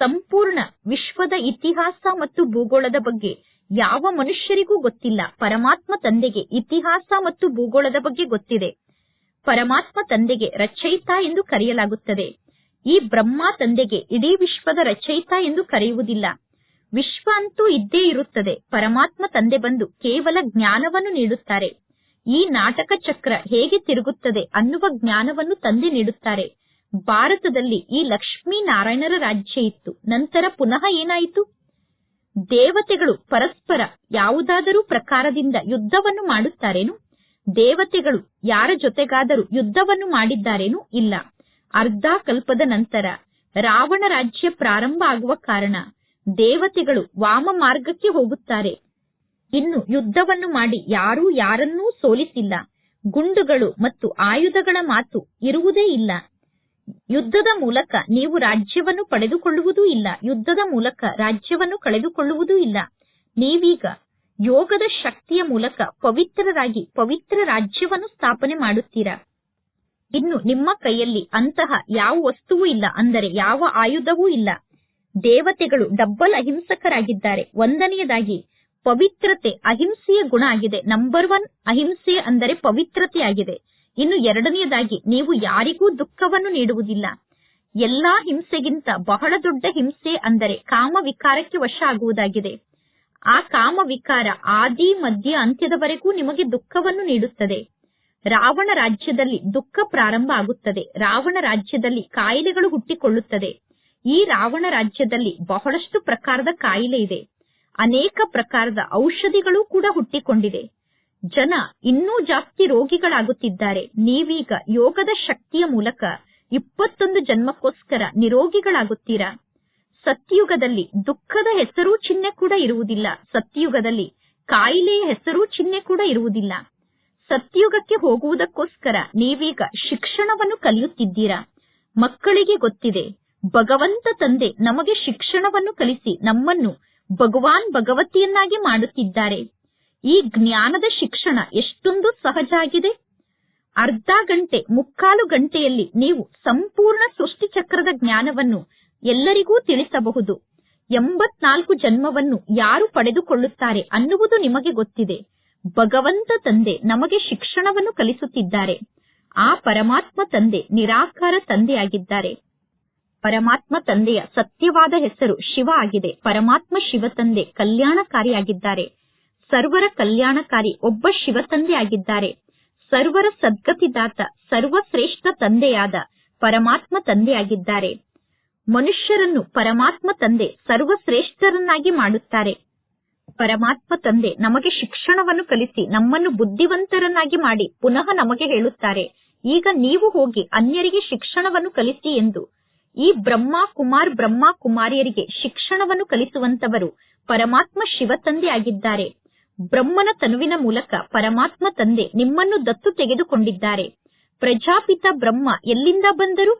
ಸಂಪೂರ್ಣ ವಿಶ್ವದ ಇತಿಹಾಸ ಮತ್ತು ಭೂಗೋಳದ ಬಗ್ಗೆ ಯಾವ ಮನುಷ್ಯರಿಗೂ ಗೊತ್ತಿಲ್ಲ. ಪರಮಾತ್ಮ ತಂದೆಗೆ ಇತಿಹಾಸ ಮತ್ತು ಭೂಗೋಳದ ಬಗ್ಗೆ ಗೊತ್ತಿದೆ. ಪರಮಾತ್ಮ ತಂದೆಗೆ ರಚಯಿತ ಎಂದು ಕರೆಯಲಾಗುತ್ತದೆ. ಈ ಬ್ರಹ್ಮ ತಂದೆಗೆ ಇಡೀ ವಿಶ್ವದ ರಚಯಿತ ಎಂದು ಕರೆಯುವುದಿಲ್ಲ. ವಿಶ್ವ ಅಂತೂ ಇದ್ದೇ ಇರುತ್ತದೆ. ಪರಮಾತ್ಮ ತಂದೆ ಬಂದು ಕೇವಲ ಜ್ಞಾನವನ್ನು ನೀಡುತ್ತಾರೆ. ಈ ನಾಟಕ ಚಕ್ರ ಹೇಗೆ ತಿರುಗುತ್ತದೆ ಅನ್ನುವ ಜ್ಞಾನವನ್ನು ತಂದೆ ನೀಡುತ್ತಾರೆ. ಭಾರತದಲ್ಲಿ ಈ ಲಕ್ಷ್ಮೀ ನಾರಾಯಣರ ರಾಜ್ಯ ಇತ್ತು. ನಂತರ ಪುನಃ ಏನಾಯಿತು? ದೇವತೆಗಳು ಪರಸ್ಪರ ಯಾವುದಾದರೂ ಪ್ರಕಾರದಿಂದ ಯುದ್ಧವನ್ನು ಮಾಡುತ್ತಾರೇನು? ದೇವತೆಗಳು ಯಾರ ಜೊತೆಗಾದರೂ ಯುದ್ಧವನ್ನು ಮಾಡಿದ್ದಾರೇನು? ಇಲ್ಲ. ಅರ್ಧ ಕಲ್ಪದ ನಂತರ ರಾವಣ ರಾಜ್ಯ ಪ್ರಾರಂಭ ಆಗುವ ಕಾರಣ ದೇವತೆಗಳು ವಾಮ ಮಾರ್ಗಕ್ಕೆ ಹೋಗುತ್ತಾರೆ. ಇನ್ನು ಯುದ್ಧವನ್ನು ಮಾಡಿ ಯಾರೂ ಯಾರನ್ನೂ ಸೋಲಿಸಿಲ್ಲ. ಗುಂಡುಗಳು ಮತ್ತು ಆಯುಧಗಳ ಮಾತು ಇರುವುದೇ ಇಲ್ಲ. ಯುದ್ಧದ ಮೂಲಕ ನೀವು ರಾಜ್ಯವನ್ನು ಪಡೆದುಕೊಳ್ಳುವುದೂ ಇಲ್ಲ. ಯುದ್ಧದ ಮೂಲಕ ರಾಜ್ಯವನ್ನು ಕಳೆದುಕೊಳ್ಳುವುದೂ ಇಲ್ಲ. ನೀವೀಗ ಯೋಗದ ಶಕ್ತಿಯ ಮೂಲಕ ಪವಿತ್ರರಾಗಿ ಪವಿತ್ರ ರಾಜ್ಯವನ್ನು ಸ್ಥಾಪನೆ ಮಾಡುತ್ತೀರಾ? ಇನ್ನು ನಿಮ್ಮ ಕೈಯಲ್ಲಿ ಅಂತಹ ಯಾವ ವಸ್ತುವೂ ಇಲ್ಲ. ಅಂದರೆ ಯಾವ ಆಯುಧವೂ ಇಲ್ಲ. ದೇವತೆಗಳು ಡಬ್ಬಲ್ ಅಹಿಂಸಕರಾಗಿದ್ದಾರೆ. ಒಂದನೆಯದಾಗಿ, ಪವಿತ್ರತೆ ಅಹಿಂಸೆಯ ಗುಣ ಆಗಿದೆ. ನಂಬರ್ ಒನ್ ಅಹಿಂಸೆ ಅಂದರೆ ಪವಿತ್ರತೆ ಆಗಿದೆ. ಇನ್ನು ಎರಡನೆಯದಾಗಿ, ನೀವು ಯಾರಿಗೂ ದುಃಖವನ್ನು ನೀಡುವುದಿಲ್ಲ. ಎಲ್ಲಾ ಹಿಂಸೆಗಿಂತ ಬಹಳ ದೊಡ್ಡ ಹಿಂಸೆ ಅಂದರೆ ಕಾಮ ವಿಕಾರಕ್ಕೆ ವಶ ಆಗುವುದಾಗಿದೆ. ಆ ಕಾಮ ವಿಕಾರ ಆದಿ, ಮಧ್ಯ, ಅಂತ್ಯದವರೆಗೂ ನಿಮಗೆ ದುಃಖವನ್ನು ನೀಡುತ್ತದೆ. ರಾವಣ ರಾಜ್ಯದಲ್ಲಿ ದುಃಖ ಪ್ರಾರಂಭ ಆಗುತ್ತದೆ. ರಾವಣ ರಾಜ್ಯದಲ್ಲಿ ಕಾಯಿಲೆಗಳು ಹುಟ್ಟಿಕೊಳ್ಳುತ್ತದೆ. ಈ ರಾವಣ ರಾಜ್ಯದಲ್ಲಿ ಬಹಳಷ್ಟು ಪ್ರಕಾರದ ಕಾಯಿಲೆ ಇದೆ. ಅನೇಕ ಪ್ರಕಾರದ ಔಷಧಿಗಳು ಕೂಡ ಹುಟ್ಟಿಕೊಂಡಿದೆ. ಜನ ಇನ್ನೂ ಜಾಸ್ತಿ ರೋಗಿಗಳಾಗುತ್ತಿದ್ದಾರೆ. ನೀವೀಗ ಯೋಗದ ಶಕ್ತಿಯ ಮೂಲಕ ಇಪ್ಪತ್ತೊಂದು ಜನ್ಮಕ್ಕೋಸ್ಕರ ನಿರೋಗಿಗಳಾಗುತ್ತೀರಾ? ಸತ್ಯುಗದಲ್ಲಿ ದುಃಖದ ಹೆಸರು ಚಿಹ್ನೆ ಕೂಡ ಇರುವುದಿಲ್ಲ. ಸತ್ಯುಗದಲ್ಲಿ ಕಾಯಿಲೆಯ ಹೆಸರು ಚಿಹ್ನೆ ಕೂಡ ಇರುವುದಿಲ್ಲ. ಸತ್ಯುಗಕ್ಕೆ ಹೋಗುವುದಕ್ಕೋಸ್ಕರ ನೀವೀಗ ಶಿಕ್ಷಣವನ್ನು ಕಲಿಯುತ್ತಿದ್ದೀರಾ? ಮಕ್ಕಳಿಗೆ ಗೊತ್ತಿದೆ. ಭಗವಂತ ತಂದೆ ನಮಗೆ ಶಿಕ್ಷಣವನ್ನು ಕಲಿಸಿ ನಮ್ಮನ್ನು ಭಗವಾನ್ ಭಗವತಿಯನ್ನಾಗಿ ಮಾಡುತ್ತಿದ್ದಾರೆ. ಈ ಜ್ಞಾನದ ಶಿಕ್ಷಣ ಎಷ್ಟೊಂದು ಸಹಜ ಆಗಿದೆ ಅರ್ಧ ಗಂಟೆ, ಮುಕ್ಕಾಲು ಗಂಟೆಯಲ್ಲಿ ನೀವು ಸಂಪೂರ್ಣ ಸೃಷ್ಟಿ ಚಕ್ರದ ಜ್ಞಾನವನ್ನು ಎಲ್ಲರಿಗೂ ತಿಳಿಸಬಹುದು. ಎಂಬತ್ನಾಲ್ಕು ಜನ್ಮವನ್ನು ಯಾರು ಪಡೆದುಕೊಳ್ಳುತ್ತಾರೆ ಅನ್ನುವುದು ನಿಮಗೆ ಗೊತ್ತಿದೆ. ಭಗವಂತ ತಂದೆ ನಮಗೆ ಶಿಕ್ಷಣವನ್ನು ಕಲಿಸುತ್ತಿದ್ದಾರೆ. ಆ ಪರಮಾತ್ಮ ತಂದೆ ನಿರಾಕಾರ ತಂದೆಯಾಗಿದ್ದಾರೆ. ಪರಮಾತ್ಮ ತಂದೆಯ ಸತ್ಯವಾದ ಹೆಸರು ಶಿವ ಆಗಿದೆ. ಪರಮಾತ್ಮ ಶಿವ ತಂದೆ ಕಲ್ಯಾಣಕಾರಿಯಾಗಿದ್ದಾರೆ. ಸರ್ವರ ಕಲ್ಯಾಣಕಾರಿ ಒಬ್ಬ ಶಿವ ತಂದೆ ಆಗಿದ್ದಾರೆ. ಸರ್ವರ ಸದ್ಗತಿದಾತ, ಸರ್ವಶ್ರೇಷ್ಠ ತಂದೆಯಾದ ಪರಮಾತ್ಮ ತಂದೆಯಾಗಿದ್ದಾರೆ ಮನುಷ್ಯರನ್ನು ಪರಮಾತ್ಮ ತಂದೆ ಸರ್ವಶ್ರೇಷ್ಠರನ್ನಾಗಿ ಮಾಡುತ್ತಾರೆ. ಪರಮಾತ್ಮ ತಂದೆ ನಮಗೆ ಶಿಕ್ಷಣವನ್ನು ಕಲಿಸಿ ನಮ್ಮನ್ನು ಬುದ್ಧಿವಂತರನ್ನಾಗಿ ಮಾಡಿ ಪುನಃ ನಮಗೆ ಹೇಳುತ್ತಾರೆ. ಈಗ ನೀವು ಹೋಗಿ ಅನ್ಯರಿಗೆ ಶಿಕ್ಷಣವನ್ನು ಕಲಿಸಿ ಎಂದು ಈ ಬ್ರಹ್ಮ ಕುಮಾರ್ ಬ್ರಹ್ಮ ಕುಮಾರಿಯರಿಗೆ ಶಿಕ್ಷಣವನ್ನು ಕಲಿಸುವಂತವರು ಪರಮಾತ್ಮ ಶಿವ ತಂದೆ ಆಗಿದ್ದಾರೆ. ಬ್ರಹ್ಮನ ತನುವಿನ ಮೂಲಕ ಪರಮಾತ್ಮ ತಂದೆ ನಿಮ್ಮನ್ನು ದತ್ತು ತೆಗೆದುಕೊಂಡಿದ್ದಾರೆ. ಪ್ರಜಾಪಿತ ಬ್ರಹ್ಮ ಎಲ್ಲಿಂದ ಬಂದರು?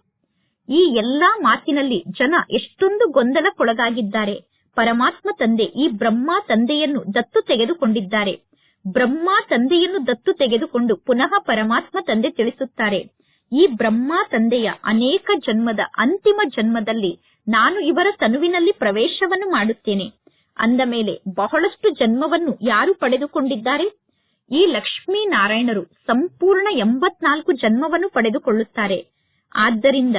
ಈ ಎಲ್ಲಾ ಮಾತಿನಲ್ಲಿ ಜನ ಎಷ್ಟೊಂದು ಗೊಂದಲಕ್ಕೊಳಗಾಗಿದ್ದಾರೆ. ಪರಮಾತ್ಮ ತಂದೆ ಈ ಬ್ರಹ್ಮ ತಂದೆಯನ್ನು ದತ್ತು ತೆಗೆದುಕೊಂಡಿದ್ದಾರೆ. ಬ್ರಹ್ಮ ತಂದೆಯನ್ನು ದತ್ತು ತೆಗೆದುಕೊಂಡು ಪುನಃ ಪರಮಾತ್ಮ ತಂದೆ ತಿಳಿಸುತ್ತಾರೆ. ಈ ಬ್ರಹ್ಮ ತಂದೆಯ ಅನೇಕ ಜನ್ಮದ ಅಂತಿಮ ಜನ್ಮದಲ್ಲಿ ನಾನು ಇವರ ತನುವಿನಲ್ಲಿ ಪ್ರವೇಶವನ್ನು ಮಾಡುತ್ತೇನೆ. ಅಂದ ಮೇಲೆ ಬಹಳಷ್ಟು ಜನ್ಮವನ್ನು ಯಾರು ಪಡೆದುಕೊಂಡಿದ್ದಾರೆ? ಈ ಲಕ್ಷ್ಮೀ ನಾರಾಯಣರು ಸಂಪೂರ್ಣ ಎಂಬತ್ನಾಲ್ಕು ಜನ್ಮವನ್ನು ಪಡೆದುಕೊಳ್ಳುತ್ತಾರೆ. ಆದ್ದರಿಂದ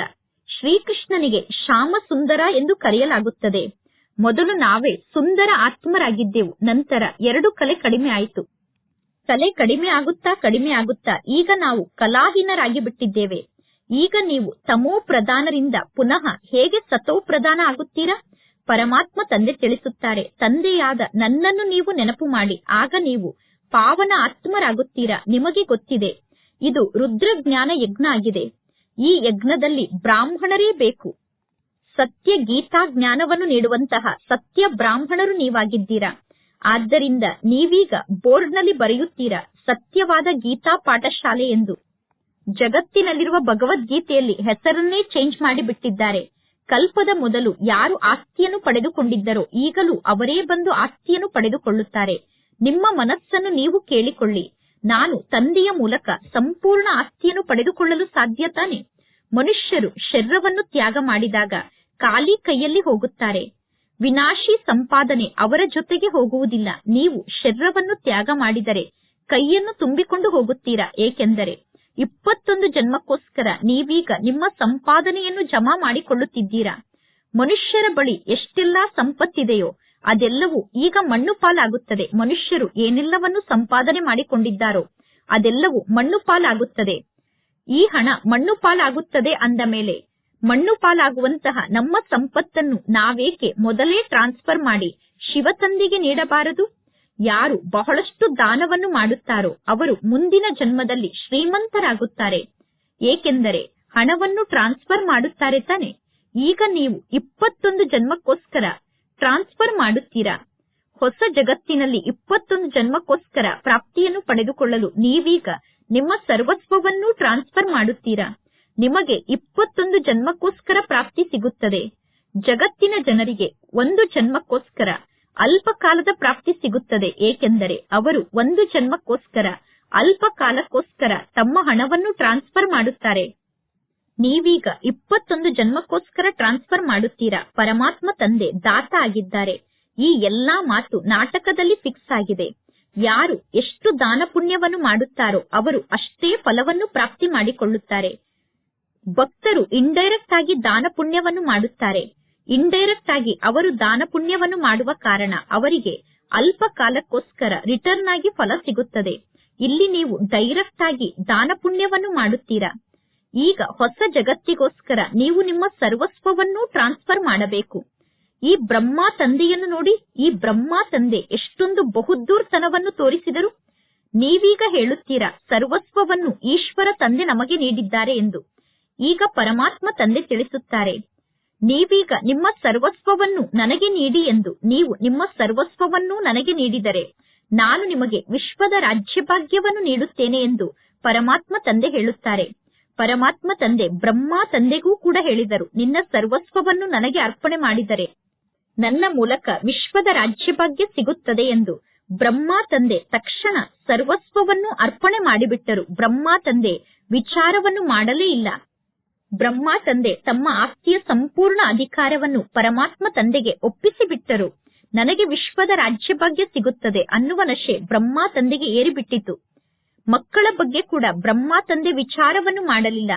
ಶ್ರೀಕೃಷ್ಣನಿಗೆ ಶ್ಯಾಮ ಸುಂದರ ಎಂದು ಕರೆಯಲಾಗುತ್ತದೆ. ಮೊದಲು ನಾವೇ ಸುಂದರ ಆತ್ಮರಾಗಿದ್ದೆವು, ನಂತರ ಎರಡು ಕಲೆ ಕಡಿಮೆ ಆಯಿತು. ಕಲೆ ಕಡಿಮೆ ಆಗುತ್ತಾ ಕಡಿಮೆ ಆಗುತ್ತಾ ಈಗ ನಾವು ಕಲಾಹೀನರಾಗಿ ಬಿಟ್ಟಿದ್ದೇವೆ ಈಗ ನೀವು ತಮೋ ಪ್ರಧಾನರಿಂದ ಪುನಃ ಹೇಗೆ ಸತೋ ಪ್ರಧಾನ ಆಗುತ್ತೀರಾ? ಪರಮಾತ್ಮ ತಂದೆ ತಿಳಿಸುತ್ತಾರೆ, ತಂದೆಯಾದ ನನ್ನನ್ನು ನೀವು ನೆನಪು ಮಾಡಿ, ಆಗ ನೀವು ಪಾವನ ಆತ್ಮರಾಗುತ್ತೀರಾ ನಿಮಗೆ ಗೊತ್ತಿದೆ. ಇದು ರುದ್ರ ಜ್ಞಾನ ಯಜ್ಞ ಆಗಿದೆ. ಈ ಯಜ್ಞದಲ್ಲಿ ಬ್ರಾಹ್ಮಣರೇ ಬೇಕು. ಸತ್ಯ ಗೀತಾ ಜ್ಞಾನವನ್ನು ನೀಡುವಂತಹ ಸತ್ಯ ಬ್ರಾಹ್ಮಣರು ನೀವಾಗಿದ್ದೀರಾ? ಆದ್ದರಿಂದ ನೀವೀಗ ಬೋರ್ಡ್ನಲ್ಲಿ ಬರೆಯುತ್ತೀರಾ ಸತ್ಯವಾದ ಗೀತಾ ಪಾಠಶಾಲೆ ಎಂದು? ಜಗತ್ತಿನಲ್ಲಿರುವ ಭಗವದ್ಗೀತೆಯಲ್ಲಿ ಹೆಸರನ್ನೇ ಚೇಂಜ್ ಮಾಡಿಬಿಟ್ಟಿದ್ದಾರೆ. ಕಲ್ಪದ ಮೊದಲು ಯಾರು ಆಸ್ತಿಯನ್ನು ಪಡೆದುಕೊಂಡಿದ್ದರೋ ಈಗಲೂ ಅವರೇ ಬಂದು ಆಸ್ತಿಯನ್ನು ಪಡೆದುಕೊಳ್ಳುತ್ತಾರೆ. ನಿಮ್ಮ ಮನಸ್ಸನ್ನು ನೀವು ಕೇಳಿಕೊಳ್ಳಿ. ನಾನು ತಂದೆಯ ಮೂಲಕ ಸಂಪೂರ್ಣ ಆಸ್ತಿಯನ್ನು ಪಡೆದುಕೊಳ್ಳಲು ಸಾಧ್ಯ ತಾನೆ? ಮನುಷ್ಯರು ಶರೀರವನ್ನು ತ್ಯಾಗ ಮಾಡಿದಾಗ ಖಾಲಿ ಕೈಯಲ್ಲಿ ಹೋಗುತ್ತಾರೆ. ವಿನಾಶಿ ಸಂಪಾದನೆ ಅವರ ಜೊತೆಗೆ ಹೋಗುವುದಿಲ್ಲ. ನೀವು ಶರೀರವನ್ನು ತ್ಯಾಗ ಮಾಡಿದರೆ ಕೈಯನ್ನು ತುಂಬಿಕೊಂಡು ಹೋಗುತ್ತೀರಾ? ಏಕೆಂದರೆ ಇಪ್ಪತ್ತೊಂದು ಜನ್ಮಕ್ಕೋಸ್ಕರ ನೀವೀಗ ನಿಮ್ಮ ಸಂಪಾದನೆಯನ್ನು ಜಮಾ ಮಾಡಿಕೊಳ್ಳುತ್ತಿದ್ದೀರಾ? ಮನುಷ್ಯರ ಬಳಿ ಎಷ್ಟೆಲ್ಲಾ ಸಂಪತ್ತಿದೆಯೋ ಅದೆಲ್ಲವೂ ಈಗ ಮಣ್ಣು ಪಾಲಾಗುತ್ತದೆ. ಮನುಷ್ಯರು ಏನೆಲ್ಲವನ್ನು ಸಂಪಾದನೆ ಮಾಡಿಕೊಂಡಿದ್ದಾರೋ ಅದೆಲ್ಲವೂ ಮಣ್ಣು ಪಾಲಾಗುತ್ತದೆ. ಈ ಹಣ ಮಣ್ಣು ಪಾಲಾಗುತ್ತದೆ ಅಂದ ಮೇಲೆ ಮಣ್ಣು ಪಾಲಾಗುವಂತಹ ನಮ್ಮ ಸಂಪತ್ತನ್ನು ನಾವೇಕೆ ಮೊದಲೇ ಟ್ರಾನ್ಸ್ಫರ್ ಮಾಡಿ ಶಿವತಂದಿಗೆ ನೀಡಬಾರದು? ಯಾರು ಬಹಳಷ್ಟು ದಾನವನ್ನು ಮಾಡುತ್ತಾರೋ ಅವರು ಮುಂದಿನ ಜನ್ಮದಲ್ಲಿ ಶ್ರೀಮಂತರಾಗುತ್ತಾರೆ. ಏಕೆಂದರೆ ಹಣವನ್ನು ಟ್ರಾನ್ಸ್ಫರ್ ಮಾಡುತ್ತಾರೆ ತಾನೆ. ಈಗ ನೀವು ಇಪ್ಪತ್ತೊಂದು ಜನ್ಮಕ್ಕೋಸ್ಕರ ಟ್ರಾನ್ಸ್ಫರ್ ಮಾಡುತ್ತೀರಾ? ಹೊಸ ಜಗತ್ತಿನಲ್ಲಿ ಇಪ್ಪತ್ತೊಂದು ಜನ್ಮಕ್ಕೋಸ್ಕರ ಪ್ರಾಪ್ತಿಯನ್ನು ಪಡೆದುಕೊಳ್ಳಲು ನೀವೀಗ ನಿಮ್ಮ ಸರ್ವಸ್ವವನ್ನೂ ಟ್ರಾನ್ಸ್ಫರ್ ಮಾಡುತ್ತೀರಾ? ನಿಮಗೆ ಇಪ್ಪತ್ತೊಂದು ಜನ್ಮಕ್ಕೋಸ್ಕರ ಪ್ರಾಪ್ತಿ ಸಿಗುತ್ತದೆ. ಜಗತ್ತಿನ ಜನರಿಗೆ ಒಂದು ಜನ್ಮಕ್ಕೋಸ್ಕರ ಅಲ್ಪ ಕಾಲದ ಪ್ರಾಪ್ತಿ ಸಿಗುತ್ತದೆ. ಏಕೆಂದರೆ ಅವರು ಒಂದು ಜನ್ಮಕ್ಕೋಸ್ಕರ ಅಲ್ಪ ಕಾಲಕ್ಕೋಸ್ಕರ ತಮ್ಮ ಹಣವನ್ನು ಟ್ರಾನ್ಸ್ಫರ್ ಮಾಡುತ್ತಾರೆ. ನೀವೀಗ ಇಪ್ಪತ್ತೊಂದು ಜನ್ಮಕ್ಕೋಸ್ಕರ ಟ್ರಾನ್ಸ್ಫರ್ ಮಾಡುತ್ತೀರಾ? ಪರಮಾತ್ಮ ತಂದೆ, ದಾತ ಆಗಿದ್ದಾರೆ. ಈ ಎಲ್ಲಾ ಮಾತು ನಾಟಕದಲ್ಲಿ ಫಿಕ್ಸ್ ಆಗಿದೆ. ಯಾರು ಎಷ್ಟು ದಾನ ಪುಣ್ಯವನ್ನು ಮಾಡುತ್ತಾರೋ ಅವರು ಅಷ್ಟೇ ಫಲವನ್ನು ಪ್ರಾಪ್ತಿ ಮಾಡಿಕೊಳ್ಳುತ್ತಾರೆ. ಭಕ್ತರು ಇಂಡೈರೆಕ್ಟ್ ಆಗಿ ದಾನ ಪುಣ್ಯವನ್ನು ಮಾಡುತ್ತಾರೆ ಇಂಡೈರೆಕ್ಟ್ ಆಗಿ ಅವರು ದಾನ ಪುಣ್ಯವನ್ನು ಮಾಡುವ ಕಾರಣ ಅವರಿಗೆ ಅಲ್ಪ ಕಾಲಕ್ಕೋಸ್ಕರ ರಿಟರ್ನ್ ಆಗಿ ಫಲ ಸಿಗುತ್ತದೆ. ಇಲ್ಲಿ ನೀವು ಡೈರೆಕ್ಟ್ ಆಗಿ ದಾನ ಪುಣ್ಯವನ್ನು ಮಾಡುತ್ತೀರಾ? ಈಗ ಹೊಸ ಜಗತ್ತಿಗೋಸ್ಕರ ನೀವು ನಿಮ್ಮ ಸರ್ವಸ್ವವನ್ನೂ ಟ್ರಾನ್ಸ್ಫರ್ ಮಾಡಬೇಕು. ಈ ಬ್ರಹ್ಮ ತಂದೆಯನ್ನು ನೋಡಿ, ಈ ಬ್ರಹ್ಮ ತಂದೆ ಎಷ್ಟೊಂದು ಬಹುದೂರ್ತನವನ್ನು ತೋರಿಸಿದರು. ನೀವೀಗ ಹೇಳುತ್ತೀರಾ, ಸರ್ವಸ್ವವನ್ನು ಈಶ್ವರ ತಂದೆ ನಮಗೆ ನೀಡಿದ್ದಾರೆ ಎಂದು. ಈಗ ಪರಮಾತ್ಮ ತಂದೆ ತಿಳಿಸುತ್ತಾರೆ. ನೀವೀಗ ನಿಮ್ಮ ಸರ್ವಸ್ವವನ್ನು ನನಗೆ ನೀಡಿ ಎಂದು ನೀವು ನಿಮ್ಮ ಸರ್ವಸ್ವವನ್ನೂ ನನಗೆ ನೀಡಿದರೆ ನಾನು ನಿಮಗೆ ವಿಶ್ವದ ರಾಜ್ಯಭಾಗ್ಯವನ್ನು ನೀಡುತ್ತೇನೆ ಎಂದು ಪರಮಾತ್ಮ ತಂದೆ ಹೇಳುತ್ತಾರೆ. ಪರಮಾತ್ಮ ತಂದೆ ಬ್ರಹ್ಮ ತಂದೆಗೂ ಕೂಡ ಹೇಳಿದರು, ನಿನ್ನ ಸರ್ವಸ್ವವನ್ನು ನನಗೆ ಅರ್ಪಣೆ ಮಾಡಿದರೆ. ನನ್ನ ಮೂಲಕ ವಿಶ್ವದ ರಾಜ್ಯಭಾಗ್ಯ ಸಿಗುತ್ತದೆ ಎಂದು ಬ್ರಹ್ಮ ತಂದೆ ತಕ್ಷಣ ಸರ್ವಸ್ವವನ್ನು ಅರ್ಪಣೆ ಮಾಡಿಬಿಟ್ಟರು. ಬ್ರಹ್ಮ ತಂದೆ ವಿಚಾರವನ್ನು ಮಾಡಲೇ ಇಲ್ಲ. ಬ್ರಹ್ಮ ತಂದೆ ತಮ್ಮ ಆಸ್ತಿಯ ಸಂಪೂರ್ಣ ಅಧಿಕಾರವನ್ನು ಪರಮಾತ್ಮ ತಂದೆಗೆ ಒಪ್ಪಿಸಿಬಿಟ್ಟರು. ನನಗೆ ವಿಶ್ವದ ರಾಜ್ಯಭಾಗ್ಯ ಸಿಗುತ್ತದೆ ಅನ್ನುವ ನಶೆ ಬ್ರಹ್ಮ ತಂದೆಗೆ ಏರಿಬಿಟ್ಟಿತು. ಮಕ್ಕಳ ಬಗ್ಗೆ ಕೂಡ ಬ್ರಹ್ಮ ತಂದೆ ವಿಚಾರವನ್ನು ಮಾಡಲಿಲ್ಲ.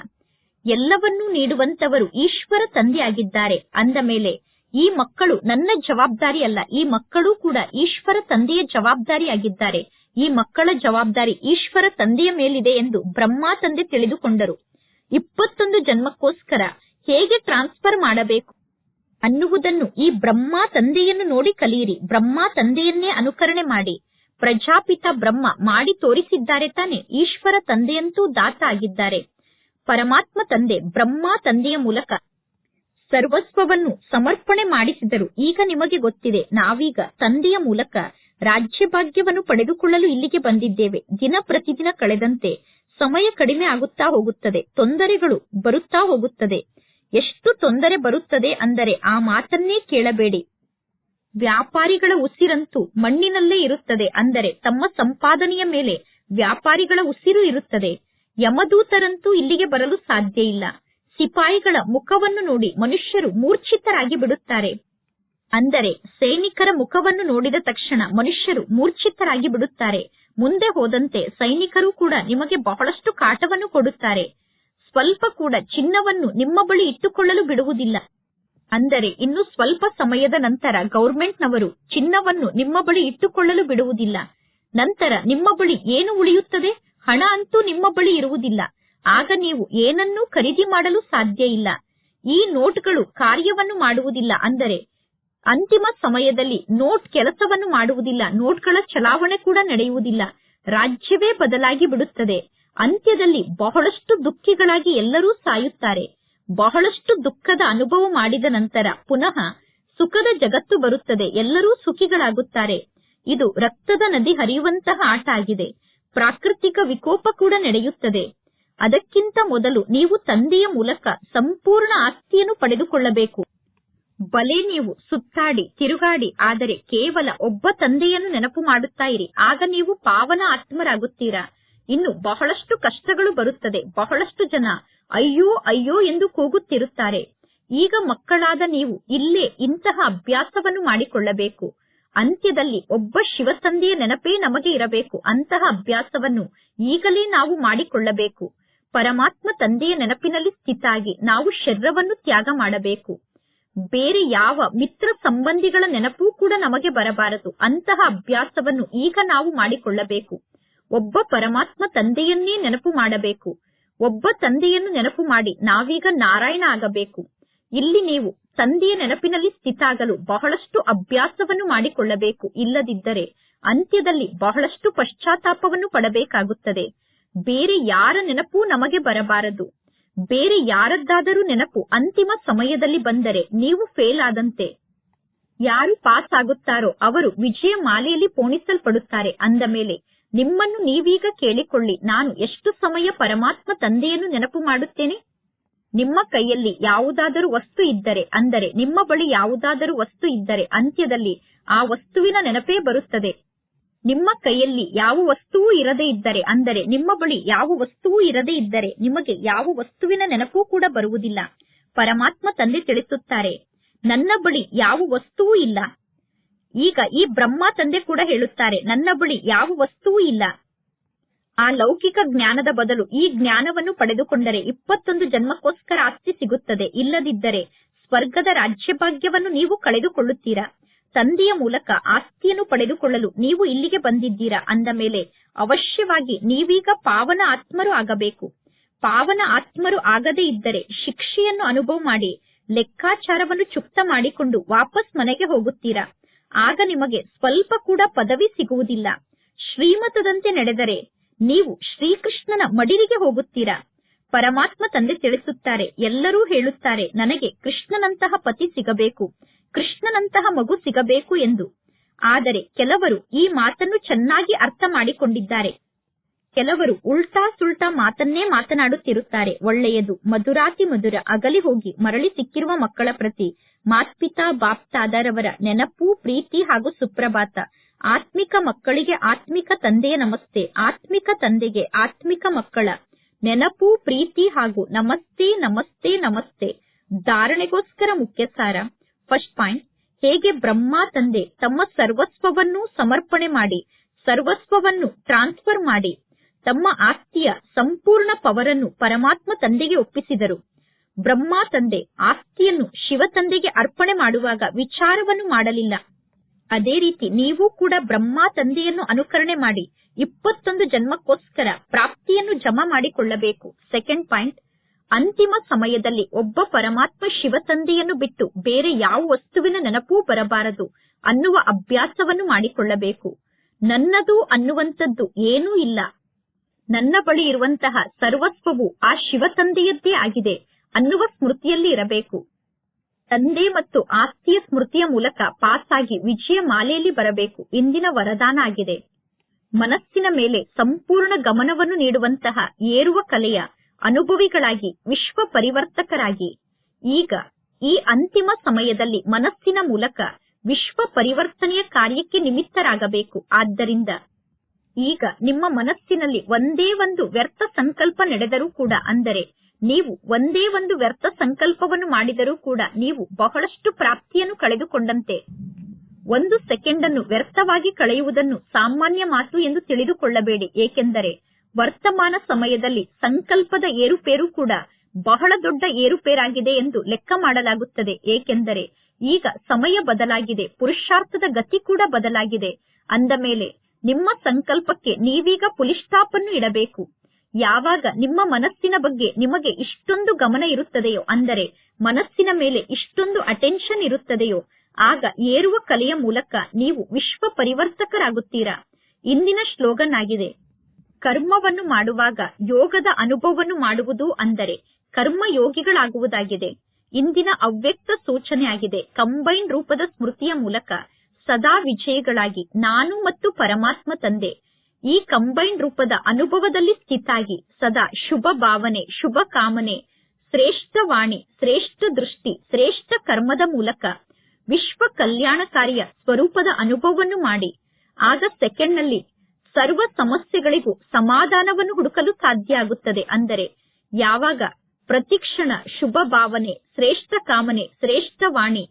ಎಲ್ಲವನ್ನೂ ನೀಡುವಂತವರು ಈಶ್ವರ ತಂದೆಯಾಗಿದ್ದಾರೆ. ಅಂದ ಮೇಲೆ, ಈ ಮಕ್ಕಳು ನನ್ನ ಜವಾಬ್ದಾರಿ ಅಲ್ಲ ಈ ಮಕ್ಕಳು ಕೂಡ ಈಶ್ವರ ತಂದೆಯ ಜವಾಬ್ದಾರಿಯಾಗಿದ್ದಾರೆ. ಈ ಮಕ್ಕಳ ಜವಾಬ್ದಾರಿ ಈಶ್ವರ ತಂದೆಯ ಮೇಲಿದೆ ಎಂದು ಬ್ರಹ್ಮ ತಂದೆ ತಿಳಿದುಕೊಂಡರು. ಇಪ್ಪತ್ತೊಂದು ಜನ್ಮಕ್ಕೋಸ್ಕರ ಹೇಗೆ ಟ್ರಾನ್ಸ್ಫರ್ ಮಾಡಬೇಕು ಅನ್ನುವುದನ್ನು ಈ ಬ್ರಹ್ಮ ತಂದೆಯನ್ನು ನೋಡಿ ಕಲಿಯಿರಿ. ಬ್ರಹ್ಮ ತಂದೆಯನ್ನೇ ಅನುಕರಣೆ ಮಾಡಿ, ಪ್ರಜಾಪಿತ ಬ್ರಹ್ಮ ಮಾಡಿ ತೋರಿಸಿದ್ದಾರೆ ತಾನೆ, ಈಶ್ವರ ತಂದೆಯಂತೂ ದಾತ ಆಗಿದ್ದಾರೆ. ಪರಮಾತ್ಮ ತಂದೆ, ಬ್ರಹ್ಮ ತಂದೆಯ ಮೂಲಕ ಸರ್ವಸ್ವವನ್ನು ಸಮರ್ಪಣೆ ಮಾಡಿಸಿದರು. ಈಗ ನಿಮಗೆ ಗೊತ್ತಿದೆ, ನಾವೀಗ ತಂದೆಯ ಮೂಲಕ ರಾಜ್ಯಭಾಗ್ಯವನ್ನು ಪಡೆದುಕೊಳ್ಳಲು ಇಲ್ಲಿಗೆ ಬಂದಿದ್ದೇವೆ. ದಿನ ಪ್ರತಿದಿನ ಕಳೆದಂತೆ ಸಮಯ ಕಡಿಮೆ ಆಗುತ್ತಾ ಹೋಗುತ್ತದೆ, ತೊಂದರೆಗಳು ಬರುತ್ತಾ ಹೋಗುತ್ತದೆ. ಎಷ್ಟು ತೊಂದರೆ ಬರುತ್ತದೆ ಅಂದರೆ ಆ ಮಾತನ್ನೇ ಕೇಳಬೇಡಿ. ವ್ಯಾಪಾರಿಗಳ ಉಸಿರಂತೂ ಮಣ್ಣಿನಲ್ಲೇ ಇರುತ್ತದೆ ಅಂದರೆ ತಮ್ಮ ಸಂಪಾದನೆಯ ಮೇಲೆ ವ್ಯಾಪಾರಿಗಳ ಉಸಿರು ಇರುತ್ತದೆ. ಯಮದೂತರಂತೂ ಇಲ್ಲಿಗೆ ಬರಲು ಸಾಧ್ಯ ಇಲ್ಲ. ಸಿಪಾಯಿಗಳ ಮುಖವನ್ನು ನೋಡಿ ಮನುಷ್ಯರು ಮೂರ್ಛಿತರಾಗಿ ಬಿಡುತ್ತಾರೆ. ಅಂದರೆ ಸೈನಿಕರ ಮುಖವನ್ನು ನೋಡಿದ ತಕ್ಷಣ ಮನುಷ್ಯರು ಮೂರ್ಛಿತರಾಗಿ ಬಿಡುತ್ತಾರೆ. ಮುಂದೆ ಹೋದಂತೆ ಸೈನಿಕರು ಕೂಡ ನಿಮಗೆ ಬಹಳಷ್ಟು ಕಾಟವನ್ನು ಕೊಡುತ್ತಾರೆ. ಸ್ವಲ್ಪ ಕೂಡ ಚಿನ್ನವನ್ನು ನಿಮ್ಮ ಬಳಿ ಇಟ್ಟುಕೊಳ್ಳಲು ಬಿಡುವುದಿಲ್ಲ. ಅಂದರೆ ಇನ್ನು ಸ್ವಲ್ಪ ಸಮಯದ ನಂತರ ಗೌರ್ಮೆಂಟ್ನವರು ಚಿನ್ನವನ್ನು ನಿಮ್ಮ ಬಳಿ ಇಟ್ಟುಕೊಳ್ಳಲು ಬಿಡುವುದಿಲ್ಲ. ನಂತರ ನಿಮ್ಮ ಬಳಿ ಏನು ಉಳಿಯುತ್ತದೆ? ಹಣ ಅಂತೂ ನಿಮ್ಮ ಬಳಿ ಇರುವುದಿಲ್ಲ. ಆಗ ನೀವು ಏನನ್ನೂ ಖರೀದಿ ಮಾಡಲು ಸಾಧ್ಯ ಇಲ್ಲ. ಈ ನೋಟ್ಗಳು ಕಾರ್ಯವನ್ನು ಮಾಡುವುದಿಲ್ಲ. ಅಂದರೆ ಅಂತಿಮ ಸಮಯದಲ್ಲಿ ನೋಟ್ ಕೆಲಸವನ್ನು ಮಾಡುವುದಿಲ್ಲ. ನೋಟ್ಗಳ ಚಲಾವಣೆ ಕೂಡ ನಡೆಯುವುದಿಲ್ಲ. ರಾಜ್ಯವೇ ಬದಲಾಗಿ ಬಿಡುತ್ತದೆ. ಅಂತ್ಯದಲ್ಲಿ ಬಹಳಷ್ಟು ದುಃಖಿಗಳಾಗಿ ಎಲ್ಲರೂ ಸಾಯುತ್ತಾರೆ. ಬಹಳಷ್ಟು ದುಃಖದ ಅನುಭವ ಮಾಡಿದ ನಂತರ ಪುನಃ ಸುಖದ ಜಗತ್ತು ಬರುತ್ತದೆ. ಎಲ್ಲರೂ ಸುಖಿಗಳಾಗುತ್ತಾರೆ. ಇದು ರಕ್ತದ ನದಿ ಹರಿಯುವಂತಹ ಆಟ ಆಗಿದೆ. ಪ್ರಾಕೃತಿಕ ವಿಕೋಪ ಕೂಡ ನಡೆಯುತ್ತದೆ. ಅದಕ್ಕಿಂತ ಮೊದಲು ನೀವು ತಂದೆಯ ಮೂಲಕ ಸಂಪೂರ್ಣ ಆಸ್ತಿಯನ್ನು ಪಡೆದುಕೊಳ್ಳಬೇಕು. ಬಲೆ ನೀವು ಸುತ್ತಾಡಿ, ತಿರುಗಾಡಿ, ಆದರೆ ಕೇವಲ ಒಬ್ಬ ತಂದೆಯನ್ನು ನೆನಪು ಮಾಡುತ್ತಾ ಇರಿ ಆಗ ನೀವು ಪಾವನ ಆತ್ಮರಾಗುತ್ತೀರಾ? ಇನ್ನು ಬಹಳಷ್ಟು ಕಷ್ಟಗಳು ಬರುತ್ತದೆ. ಬಹಳಷ್ಟು ಜನ ಅಯ್ಯೋ ಅಯ್ಯೋ ಎಂದು ಕೂಗುತ್ತಿರುತ್ತಾರೆ. ಈಗ ಮಕ್ಕಳಾದ ನೀವು ಇಲ್ಲೇ ಇಂತಹ ಅಭ್ಯಾಸವನ್ನು ಮಾಡಿಕೊಳ್ಳಬೇಕು. ಅಂತ್ಯದಲ್ಲಿ ಒಬ್ಬ ಶಿವತಂದೆಯ ನೆನಪೇ ನಮಗೆ ಇರಬೇಕು. ಅಂತಹ ಅಭ್ಯಾಸವನ್ನು ಈಗಲೇ ನಾವು ಮಾಡಿಕೊಳ್ಳಬೇಕು. ಪರಮಾತ್ಮ ತಂದೆಯ ನೆನಪಿನಲ್ಲಿ ಸ್ಥಿತಾಗಿ ನಾವು ಶರೀರವನ್ನು ತ್ಯಾಗ ಮಾಡಬೇಕು. ಬೇರೆ ಯಾವ ಮಿತ್ರ ಸಂಬಂಧಿಗಳ ನೆನಪೂ ಕೂಡ ನಮಗೆ ಬರಬಾರದು. ಅಂತಹ ಅಭ್ಯಾಸವನ್ನು ಈಗ ನಾವು ಮಾಡಿಕೊಳ್ಳಬೇಕು. ಒಬ್ಬ ಪರಮಾತ್ಮ ತಂದೆಯನ್ನೇ ನೆನಪು ಮಾಡಬೇಕು. ಒಬ್ಬ ತಂದೆಯನ್ನು ನೆನಪು ಮಾಡಿ ನಾವೀಗ ನಾರಾಯಣ ಆಗಬೇಕು. ಇಲ್ಲಿ ನೀವು ತಂದೆಯ ನೆನಪಿನಲ್ಲಿ ಸ್ಥಿತಾಗಲು ಬಹಳಷ್ಟು ಅಭ್ಯಾಸವನ್ನು ಮಾಡಿಕೊಳ್ಳಬೇಕು. ಇಲ್ಲದಿದ್ದರೆ ಅಂತ್ಯದಲ್ಲಿ ಬಹಳಷ್ಟು ಪಶ್ಚಾತ್ತಾಪವನ್ನು ಪಡಬೇಕಾಗುತ್ತದೆ. ಬೇರೆ ಯಾರ ನೆನಪೂ ನಮಗೆ ಬರಬಾರದು. ಬೇರೆ ಯಾರದ್ದಾದರೂ ನೆನಪು ಅಂತಿಮ ಸಮಯದಲ್ಲಿ ಬಂದರೆ ನೀವು ಫೇಲ್ ಆದಂತೆ. ಯಾರು ಪಾಸ್ ಆಗುತ್ತಾರೋ ಅವರು ವಿಜಯ ಮಾಲೆಯಲ್ಲಿ ಪೋಣಿಸಲ್ಪಡುತ್ತಾರೆ. ಅಂದ ಮೇಲೆ, ನಿಮ್ಮನ್ನು ನೀವೀಗ ಕೇಳಿಕೊಳ್ಳಿ. ನಾನು ಎಷ್ಟು ಸಮಯ ಪರಮಾತ್ಮ ತಂದೆಯನ್ನು ನೆನಪು ಮಾಡುತ್ತೇನೆ? ನಿಮ್ಮ ಕೈಯಲ್ಲಿ ಯಾವುದಾದರೂ ವಸ್ತು ಇದ್ದರೆ, ಅಂದರೆ ನಿಮ್ಮ ಬಳಿ ಯಾವುದಾದರೂ ವಸ್ತು ಇದ್ದರೆ ಅಂತ್ಯದಲ್ಲಿ ಆ ವಸ್ತುವಿನ ನೆನಪೇ ಬರುತ್ತದೆ. ನಿಮ್ಮ ಕೈಯಲ್ಲಿ ಯಾವ ವಸ್ತುವೂ ಇರದೇ ಇದ್ದರೆ, ಅಂದರೆ ನಿಮ್ಮ ಬಳಿ ಯಾವ ವಸ್ತುವೂ ಇರದೇ ಇದ್ದರೆ ನಿಮಗೆ ಯಾವ ವಸ್ತುವಿನ ನೆನಪೂ ಕೂಡ ಬರುವುದಿಲ್ಲ. ಪರಮಾತ್ಮ ತಂದೆ ತಿಳಿಸುತ್ತಾರೆ, ನನ್ನ ಬಳಿ ಯಾವ ವಸ್ತುವೂ ಇಲ್ಲ. ಈಗ ಈ ಬ್ರಹ್ಮ ತಂದೆ ಕೂಡ ಹೇಳುತ್ತಾರೆ, ನನ್ನ ಬಳಿ ಯಾವ ವಸ್ತುವೂ ಇಲ್ಲ. ಆ ಲೌಕಿಕ ಜ್ಞಾನದ ಬದಲು ಈ ಜ್ಞಾನವನ್ನು ಪಡೆದುಕೊಂಡರೆ ಇಪ್ಪತ್ತೊಂದು ಜನ್ಮಕ್ಕೋಸ್ಕರ ಆಸ್ತಿ ಸಿಗುತ್ತದೆ. ಇಲ್ಲದಿದ್ದರೆ, ಸ್ವರ್ಗದ ರಾಜ್ಯಭಾಗ್ಯವನ್ನು ನೀವು ಕಳೆದುಕೊಳ್ಳುತ್ತೀರಾ? ತಂದೆಯ ಮೂಲಕ ಆಸ್ತಿಯನ್ನು ಪಡೆದುಕೊಳ್ಳಲು ನೀವು ಇಲ್ಲಿಗೆ ಬಂದಿದ್ದೀರಾ ಅಂದ ಮೇಲೆ ಅವಶ್ಯವಾಗಿ ನೀವೀಗ ಪಾವನ ಆತ್ಮರು ಆಗಬೇಕು. ಪಾವನ ಆತ್ಮರು ಆಗದೇ ಇದ್ದರೆ ಶಿಕ್ಷೆಯನ್ನು ಅನುಭವ ಮಾಡಿ, ಲೆಕ್ಕಾಚಾರವನ್ನು ಚುಕ್ತ ಮಾಡಿಕೊಂಡು ವಾಪಸ್ ಮನೆಗೆ ಹೋಗುತ್ತೀರಾ? ಆಗ ನಿಮಗೆ ಸ್ವಲ್ಪ ಕೂಡ ಪದವಿ ಸಿಗುವುದಿಲ್ಲ. ಶ್ರೀಮತದಂತೆ ನಡೆದರೆ ನೀವು ಶ್ರೀಕೃಷ್ಣನ ಮಡಿಲಿಗೆ ಹೋಗುತ್ತೀರಾ? ಪರಮಾತ್ಮ ತಂದೆ ತಿಳಿಸುತ್ತಾರೆ, ಎಲ್ಲರೂ ಹೇಳುತ್ತಾರೆ, ನನಗೆ ಕೃಷ್ಣನಂತಹ ಪತಿ ಸಿಗಬೇಕು, ಕೃಷ್ಣನಂತಹ ಮಗು ಸಿಗಬೇಕು ಎಂದು. ಆದರೆ ಕೆಲವರು ಈ ಮಾತನ್ನು ಚೆನ್ನಾಗಿ ಅರ್ಥ ಮಾಡಿಕೊಂಡಿದ್ದಾರೆ. ಕೆಲವರು ಉಲ್ಟಾ ಸುಲ್ಟಾ ಮಾತನ್ನೇ ಮಾತನಾಡುತ್ತಿರುತ್ತಾರೆ. ಒಳ್ಳೆಯದು, ಮಧುರಾತಿ ಮಧುರ, ಅಗಲಿ ಹೋಗಿ, ಮರಳಿ ಸಿಕ್ಕಿರುವ ಮಕ್ಕಳ ಪ್ರತಿ, ಮಾತ್ಪಿತಾ ಬಾಪ್ತಾದರವರ ನೆನಪು, ಪ್ರೀತಿ ಹಾಗೂ ಸುಪ್ರಭಾತ. ಆತ್ಮಿಕ ಮಕ್ಕಳಿಗೆ ಆತ್ಮಿಕ ತಂದೆಯ ನಮಸ್ತೆ, ಆತ್ಮಿಕ ತಂದೆಗೆ ಆತ್ಮಿಕ ಮಕ್ಕಳ. ನೆನಪು, ಪ್ರೀತಿ ಹಾಗೂ ನಮಸ್ತೆ ನಮಸ್ತೆ ನಮಸ್ತೆ. ಧಾರಣೆಗೋಸ್ಕರ ಮುಖ್ಯ ಸಾರ. ಫಸ್ಟ್ ಪಾಯಿಂಟ್, ಹೇಗೆ ಬ್ರಹ್ಮ ತಂದೆ ತಮ್ಮ ಸರ್ವಸ್ವವನ್ನು ಸಮರ್ಪಣೆ ಮಾಡಿ, ಸರ್ವಸ್ವವನ್ನು ಟ್ರಾನ್ಸ್ಫರ್ ಮಾಡಿ, ತಮ್ಮ ಆಸ್ತಿಯ ಸಂಪೂರ್ಣ ಪವರನ್ನು ಪರಮಾತ್ಮ ತಂದೆಗೆ ಒಪ್ಪಿಸಿದರು. ಬ್ರಹ್ಮ ತಂದೆ ಆಸ್ತಿಯನ್ನು ಶಿವ ತಂದೆಗೆ ಅರ್ಪಣೆ ಮಾಡುವಾಗ ವಿಚಾರವನ್ನು ಮಾಡಲಿಲ್ಲ. ಅದೇ ರೀತಿ ನೀವು ಕೂಡ ಬ್ರಹ್ಮ ತಂದೆಯನ್ನು ಅನುಕರಣೆ ಮಾಡಿ ಇಪ್ಪತ್ತೊಂದು ಜನ್ಮಕ್ಕೋಸ್ಕರ ಪ್ರಾಪ್ತಿಯನ್ನು ಜಮಾ ಮಾಡಿಕೊಳ್ಳಬೇಕು. ಸೆಕೆಂಡ್ ಪಾಯಿಂಟ್ ಅಂತಿಮ ಸಮಯದಲ್ಲಿ ಒಬ್ಬ ಪರಮಾತ್ಮ ಶಿವ ತಂದೆಯನ್ನು ಬಿಟ್ಟು ಬೇರೆ ಯಾವ ವಸ್ತುವಿನ ನೆನಪೂ ಬರಬಾರದು ಅನ್ನುವ ಅಭ್ಯಾಸವನ್ನು ಮಾಡಿಕೊಳ್ಳಬೇಕು. ನನ್ನದು ಅನ್ನುವಂಥದ್ದು ಏನೂ ಇಲ್ಲ. ನನ್ನ ಬಳಿ ಇರುವಂತಹ ಸರ್ವಸ್ವವು ಆ ಶಿವ ತಂದೆಯದ್ದೇ ಆಗಿದೆ ಅನ್ನುವ ಸ್ಮೃತಿಯಲ್ಲಿ ಇರಬೇಕು. ತಂದೆ ಮತ್ತು ಆಸ್ತಿಯ ಸ್ಮೃತಿಯ ಮೂಲಕ ಪಾಸ್ ಆಗಿ ವಿಜಯ ಮಾಲೆಯಲ್ಲಿ ಬರಬೇಕು ಇಂದಿನ ವರದಾನ ಆಗಿದೆ. ಮನಸ್ಸಿನ ಮೇಲೆ ಸಂಪೂರ್ಣ ಗಮನವನ್ನು ನೀಡುವಂತಹ ಏರುವ ಕಲೆಯ ಅನುಭವಿಗಳಾಗಿ, ವಿಶ್ವ ಪರಿವರ್ತಕರಾಗಿ, ಈಗ ಈ ಅಂತಿಮ ಸಮಯದಲ್ಲಿ ಮನಸ್ಸಿನ ಮೂಲಕ ವಿಶ್ವ ಪರಿವರ್ತನೆಯ ಕಾರ್ಯಕ್ಕೆ ನಿಮಿತ್ತರಾಗಬೇಕು. ಆದ್ದರಿಂದ ಈಗ ನಿಮ್ಮ ಮನಸ್ಸಿನಲ್ಲಿ ಒಂದೇ ಒಂದು ವ್ಯರ್ಥ ಸಂಕಲ್ಪ ನಡೆದರೂ ಕೂಡ, ಅಂದರೆ ನೀವು ಒಂದೇ ಒಂದು ವ್ಯರ್ಥ ಸಂಕಲ್ಪವನ್ನು ಮಾಡಿದರೂ ಕೂಡ ನೀವು ಬಹಳಷ್ಟು ಪ್ರಾಪ್ತಿಯನ್ನು ಕಳೆದುಕೊಂಡಂತೆ. ಒಂದು ಸೆಕೆಂಡ್ ಅನ್ನು ವ್ಯರ್ಥವಾಗಿ ಕಳೆಯುವುದನ್ನು ಸಾಮಾನ್ಯ ಮಾತು ಎಂದು ತಿಳಿದುಕೊಳ್ಳಬೇಡಿ. ಏಕೆಂದರೆ ವರ್ತಮಾನ ಸಮಯದಲ್ಲಿ ಸಂಕಲ್ಪದ ಏರುಪೇರು ಕೂಡ ಬಹಳ ದೊಡ್ಡ ಏರುಪೇರಾಗಿದೆ ಎಂದು ಲೆಕ್ಕ ಮಾಡಲಾಗುತ್ತದೆ. ಏಕೆಂದರೆ ಈಗ ಸಮಯ ಬದಲಾಗಿದೆ, ಪುರುಷಾರ್ಥದ ಗತಿ ಕೂಡ ಬದಲಾಗಿದೆ. ಅಂದ ಮೇಲೆ ನಿಮ್ಮ ಸಂಕಲ್ಪಕ್ಕೆ ನೀವೀಗ ಅನ್ನು ಇಡಬೇಕು. ಯಾವಾಗ ನಿಮ್ಮ ಮನಸ್ಸಿನ ಬಗ್ಗೆ ನಿಮಗೆ ಇಷ್ಟೊಂದು ಗಮನ ಇರುತ್ತದೆಯೋ, ಅಂದರೆ ಮನಸ್ಸಿನ ಮೇಲೆ ಇಷ್ಟೊಂದು ಅಟೆನ್ಷನ್ ಇರುತ್ತದೆಯೋ, ಆಗ ಏರುವ ಕಲೆಯ ಮೂಲಕ ನೀವು ವಿಶ್ವ ಪರಿವರ್ತಕರಾಗುತ್ತೀರಾ ಇಂದಿನ ಶ್ಲೋಗನ್ ಆಗಿದೆ ಕರ್ಮವನ್ನು ಮಾಡುವಾಗ ಯೋಗದ ಅನುಭವವನ್ನು ಮಾಡುವುದು ಅಂದರೆ ಕರ್ಮ ಯೋಗಿಗಳಾಗುವುದಾಗಿದೆ. ಇಂದಿನ ಅವ್ಯಕ್ತ ಸೂಚನೆಯಾಗಿದೆ, ಕಂಬೈನ್ ರೂಪದ ಸ್ಮೃತಿಯ ಮೂಲಕ ಸದಾ ವಿಜಯಿಗಳಾಗಿ ನಾನು ಮತ್ತು ಪರಮಾತ್ಮ ತಂದೆ ಈ ಕಂಬೈನ್ ರೂಪದ ಅನುಭವದಲ್ಲಿ ಸ್ಥಿತಾಗಿ. ಸದಾ ಶುಭ ಭಾವನೆ, ಶುಭ ಕಾಮನೆ, ಶ್ರೇಷ್ಠ ವಾಣಿ, ಶ್ರೇಷ್ಠ ದೃಷ್ಟಿ, ಶ್ರೇಷ್ಠ ಕರ್ಮದ ಮೂಲಕ ವಿಶ್ವ ಕಲ್ಯಾಣಕಾರಿಯ ಸ್ವರೂಪದ ಅನುಭವವನ್ನು ಮಾಡಿ. ಆಗ ಸೆಕೆಂಡ್ನಲ್ಲಿ ಸರ್ವ ಸಮಸ್ಯೆಗಳಿಗೂ ಸಮಾಧಾನವನ್ನು ಹುಡುಕಲು ಸಾಧ್ಯ ಆಗುತ್ತದೆ ಅಂದರೆ ಯಾವಾಗ ಪ್ರತಿಕ್ಷಣ ಶುಭ ಭಾವನೆ, ಶ್ರೇಷ್ಠ ಕಾಮನೆ, ಶ್ರೇಷ್ಠ ವಾಣಿ,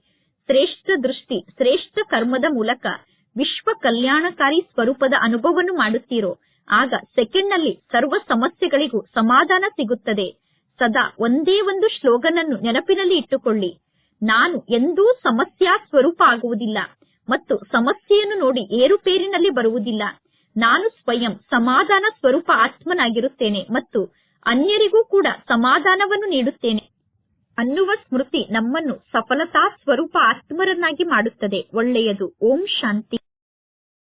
ಶ್ರೇಷ್ಠ ದೃಷ್ಟಿ, ಶ್ರೇಷ್ಠ ಕರ್ಮದ ಮೂಲಕ ವಿಶ್ವ ಕಲ್ಯಾಣಕಾರಿ ಸ್ವರೂಪದ ಅನುಭವವನ್ನು ಮಾಡುತ್ತೀರೋ, ಆಗ ಸೆಕೆಂಡ್ನಲ್ಲಿ ಸರ್ವ ಸಮಸ್ಯೆಗಳಿಗೂ ಸಮಾಧಾನ ಸಿಗುತ್ತದೆ. ಸದಾ ಒಂದೇ ಒಂದು ಶ್ಲೋಗನ್ ಅನ್ನು ನೆನಪಿನಲ್ಲಿ ಇಟ್ಟುಕೊಳ್ಳಿ. ನಾನು ಎಂದೂ ಸಮಸ್ಯಾ ಸ್ವರೂಪ ಆಗುವುದಿಲ್ಲ ಮತ್ತು ಸಮಸ್ಯೆಯನ್ನು ನೋಡಿ ಏರುಪೇರಿನಲ್ಲಿ ಬರುವುದಿಲ್ಲ. ನಾನು ಸ್ವಯಂ ಸಮಾಧಾನ ಸ್ವರೂಪ ಆತ್ಮನಾಗಿರುತ್ತೇನೆ ಮತ್ತು ಅನ್ಯರಿಗೂ ಕೂಡ ಸಮಾಧಾನವನ್ನು ನೀಡುತ್ತೇನೆ ಅನ್ನುವ ಸ್ಮೃತಿ ನಮ್ಮನ್ನು ಸಫಲತಾ ಸ್ವರೂಪ ಆತ್ಮರನ್ನಾಗಿ ಮಾಡುತ್ತದೆ. ಒಳ್ಳೆಯದು. ಓಂ ಶಾಂತಿ.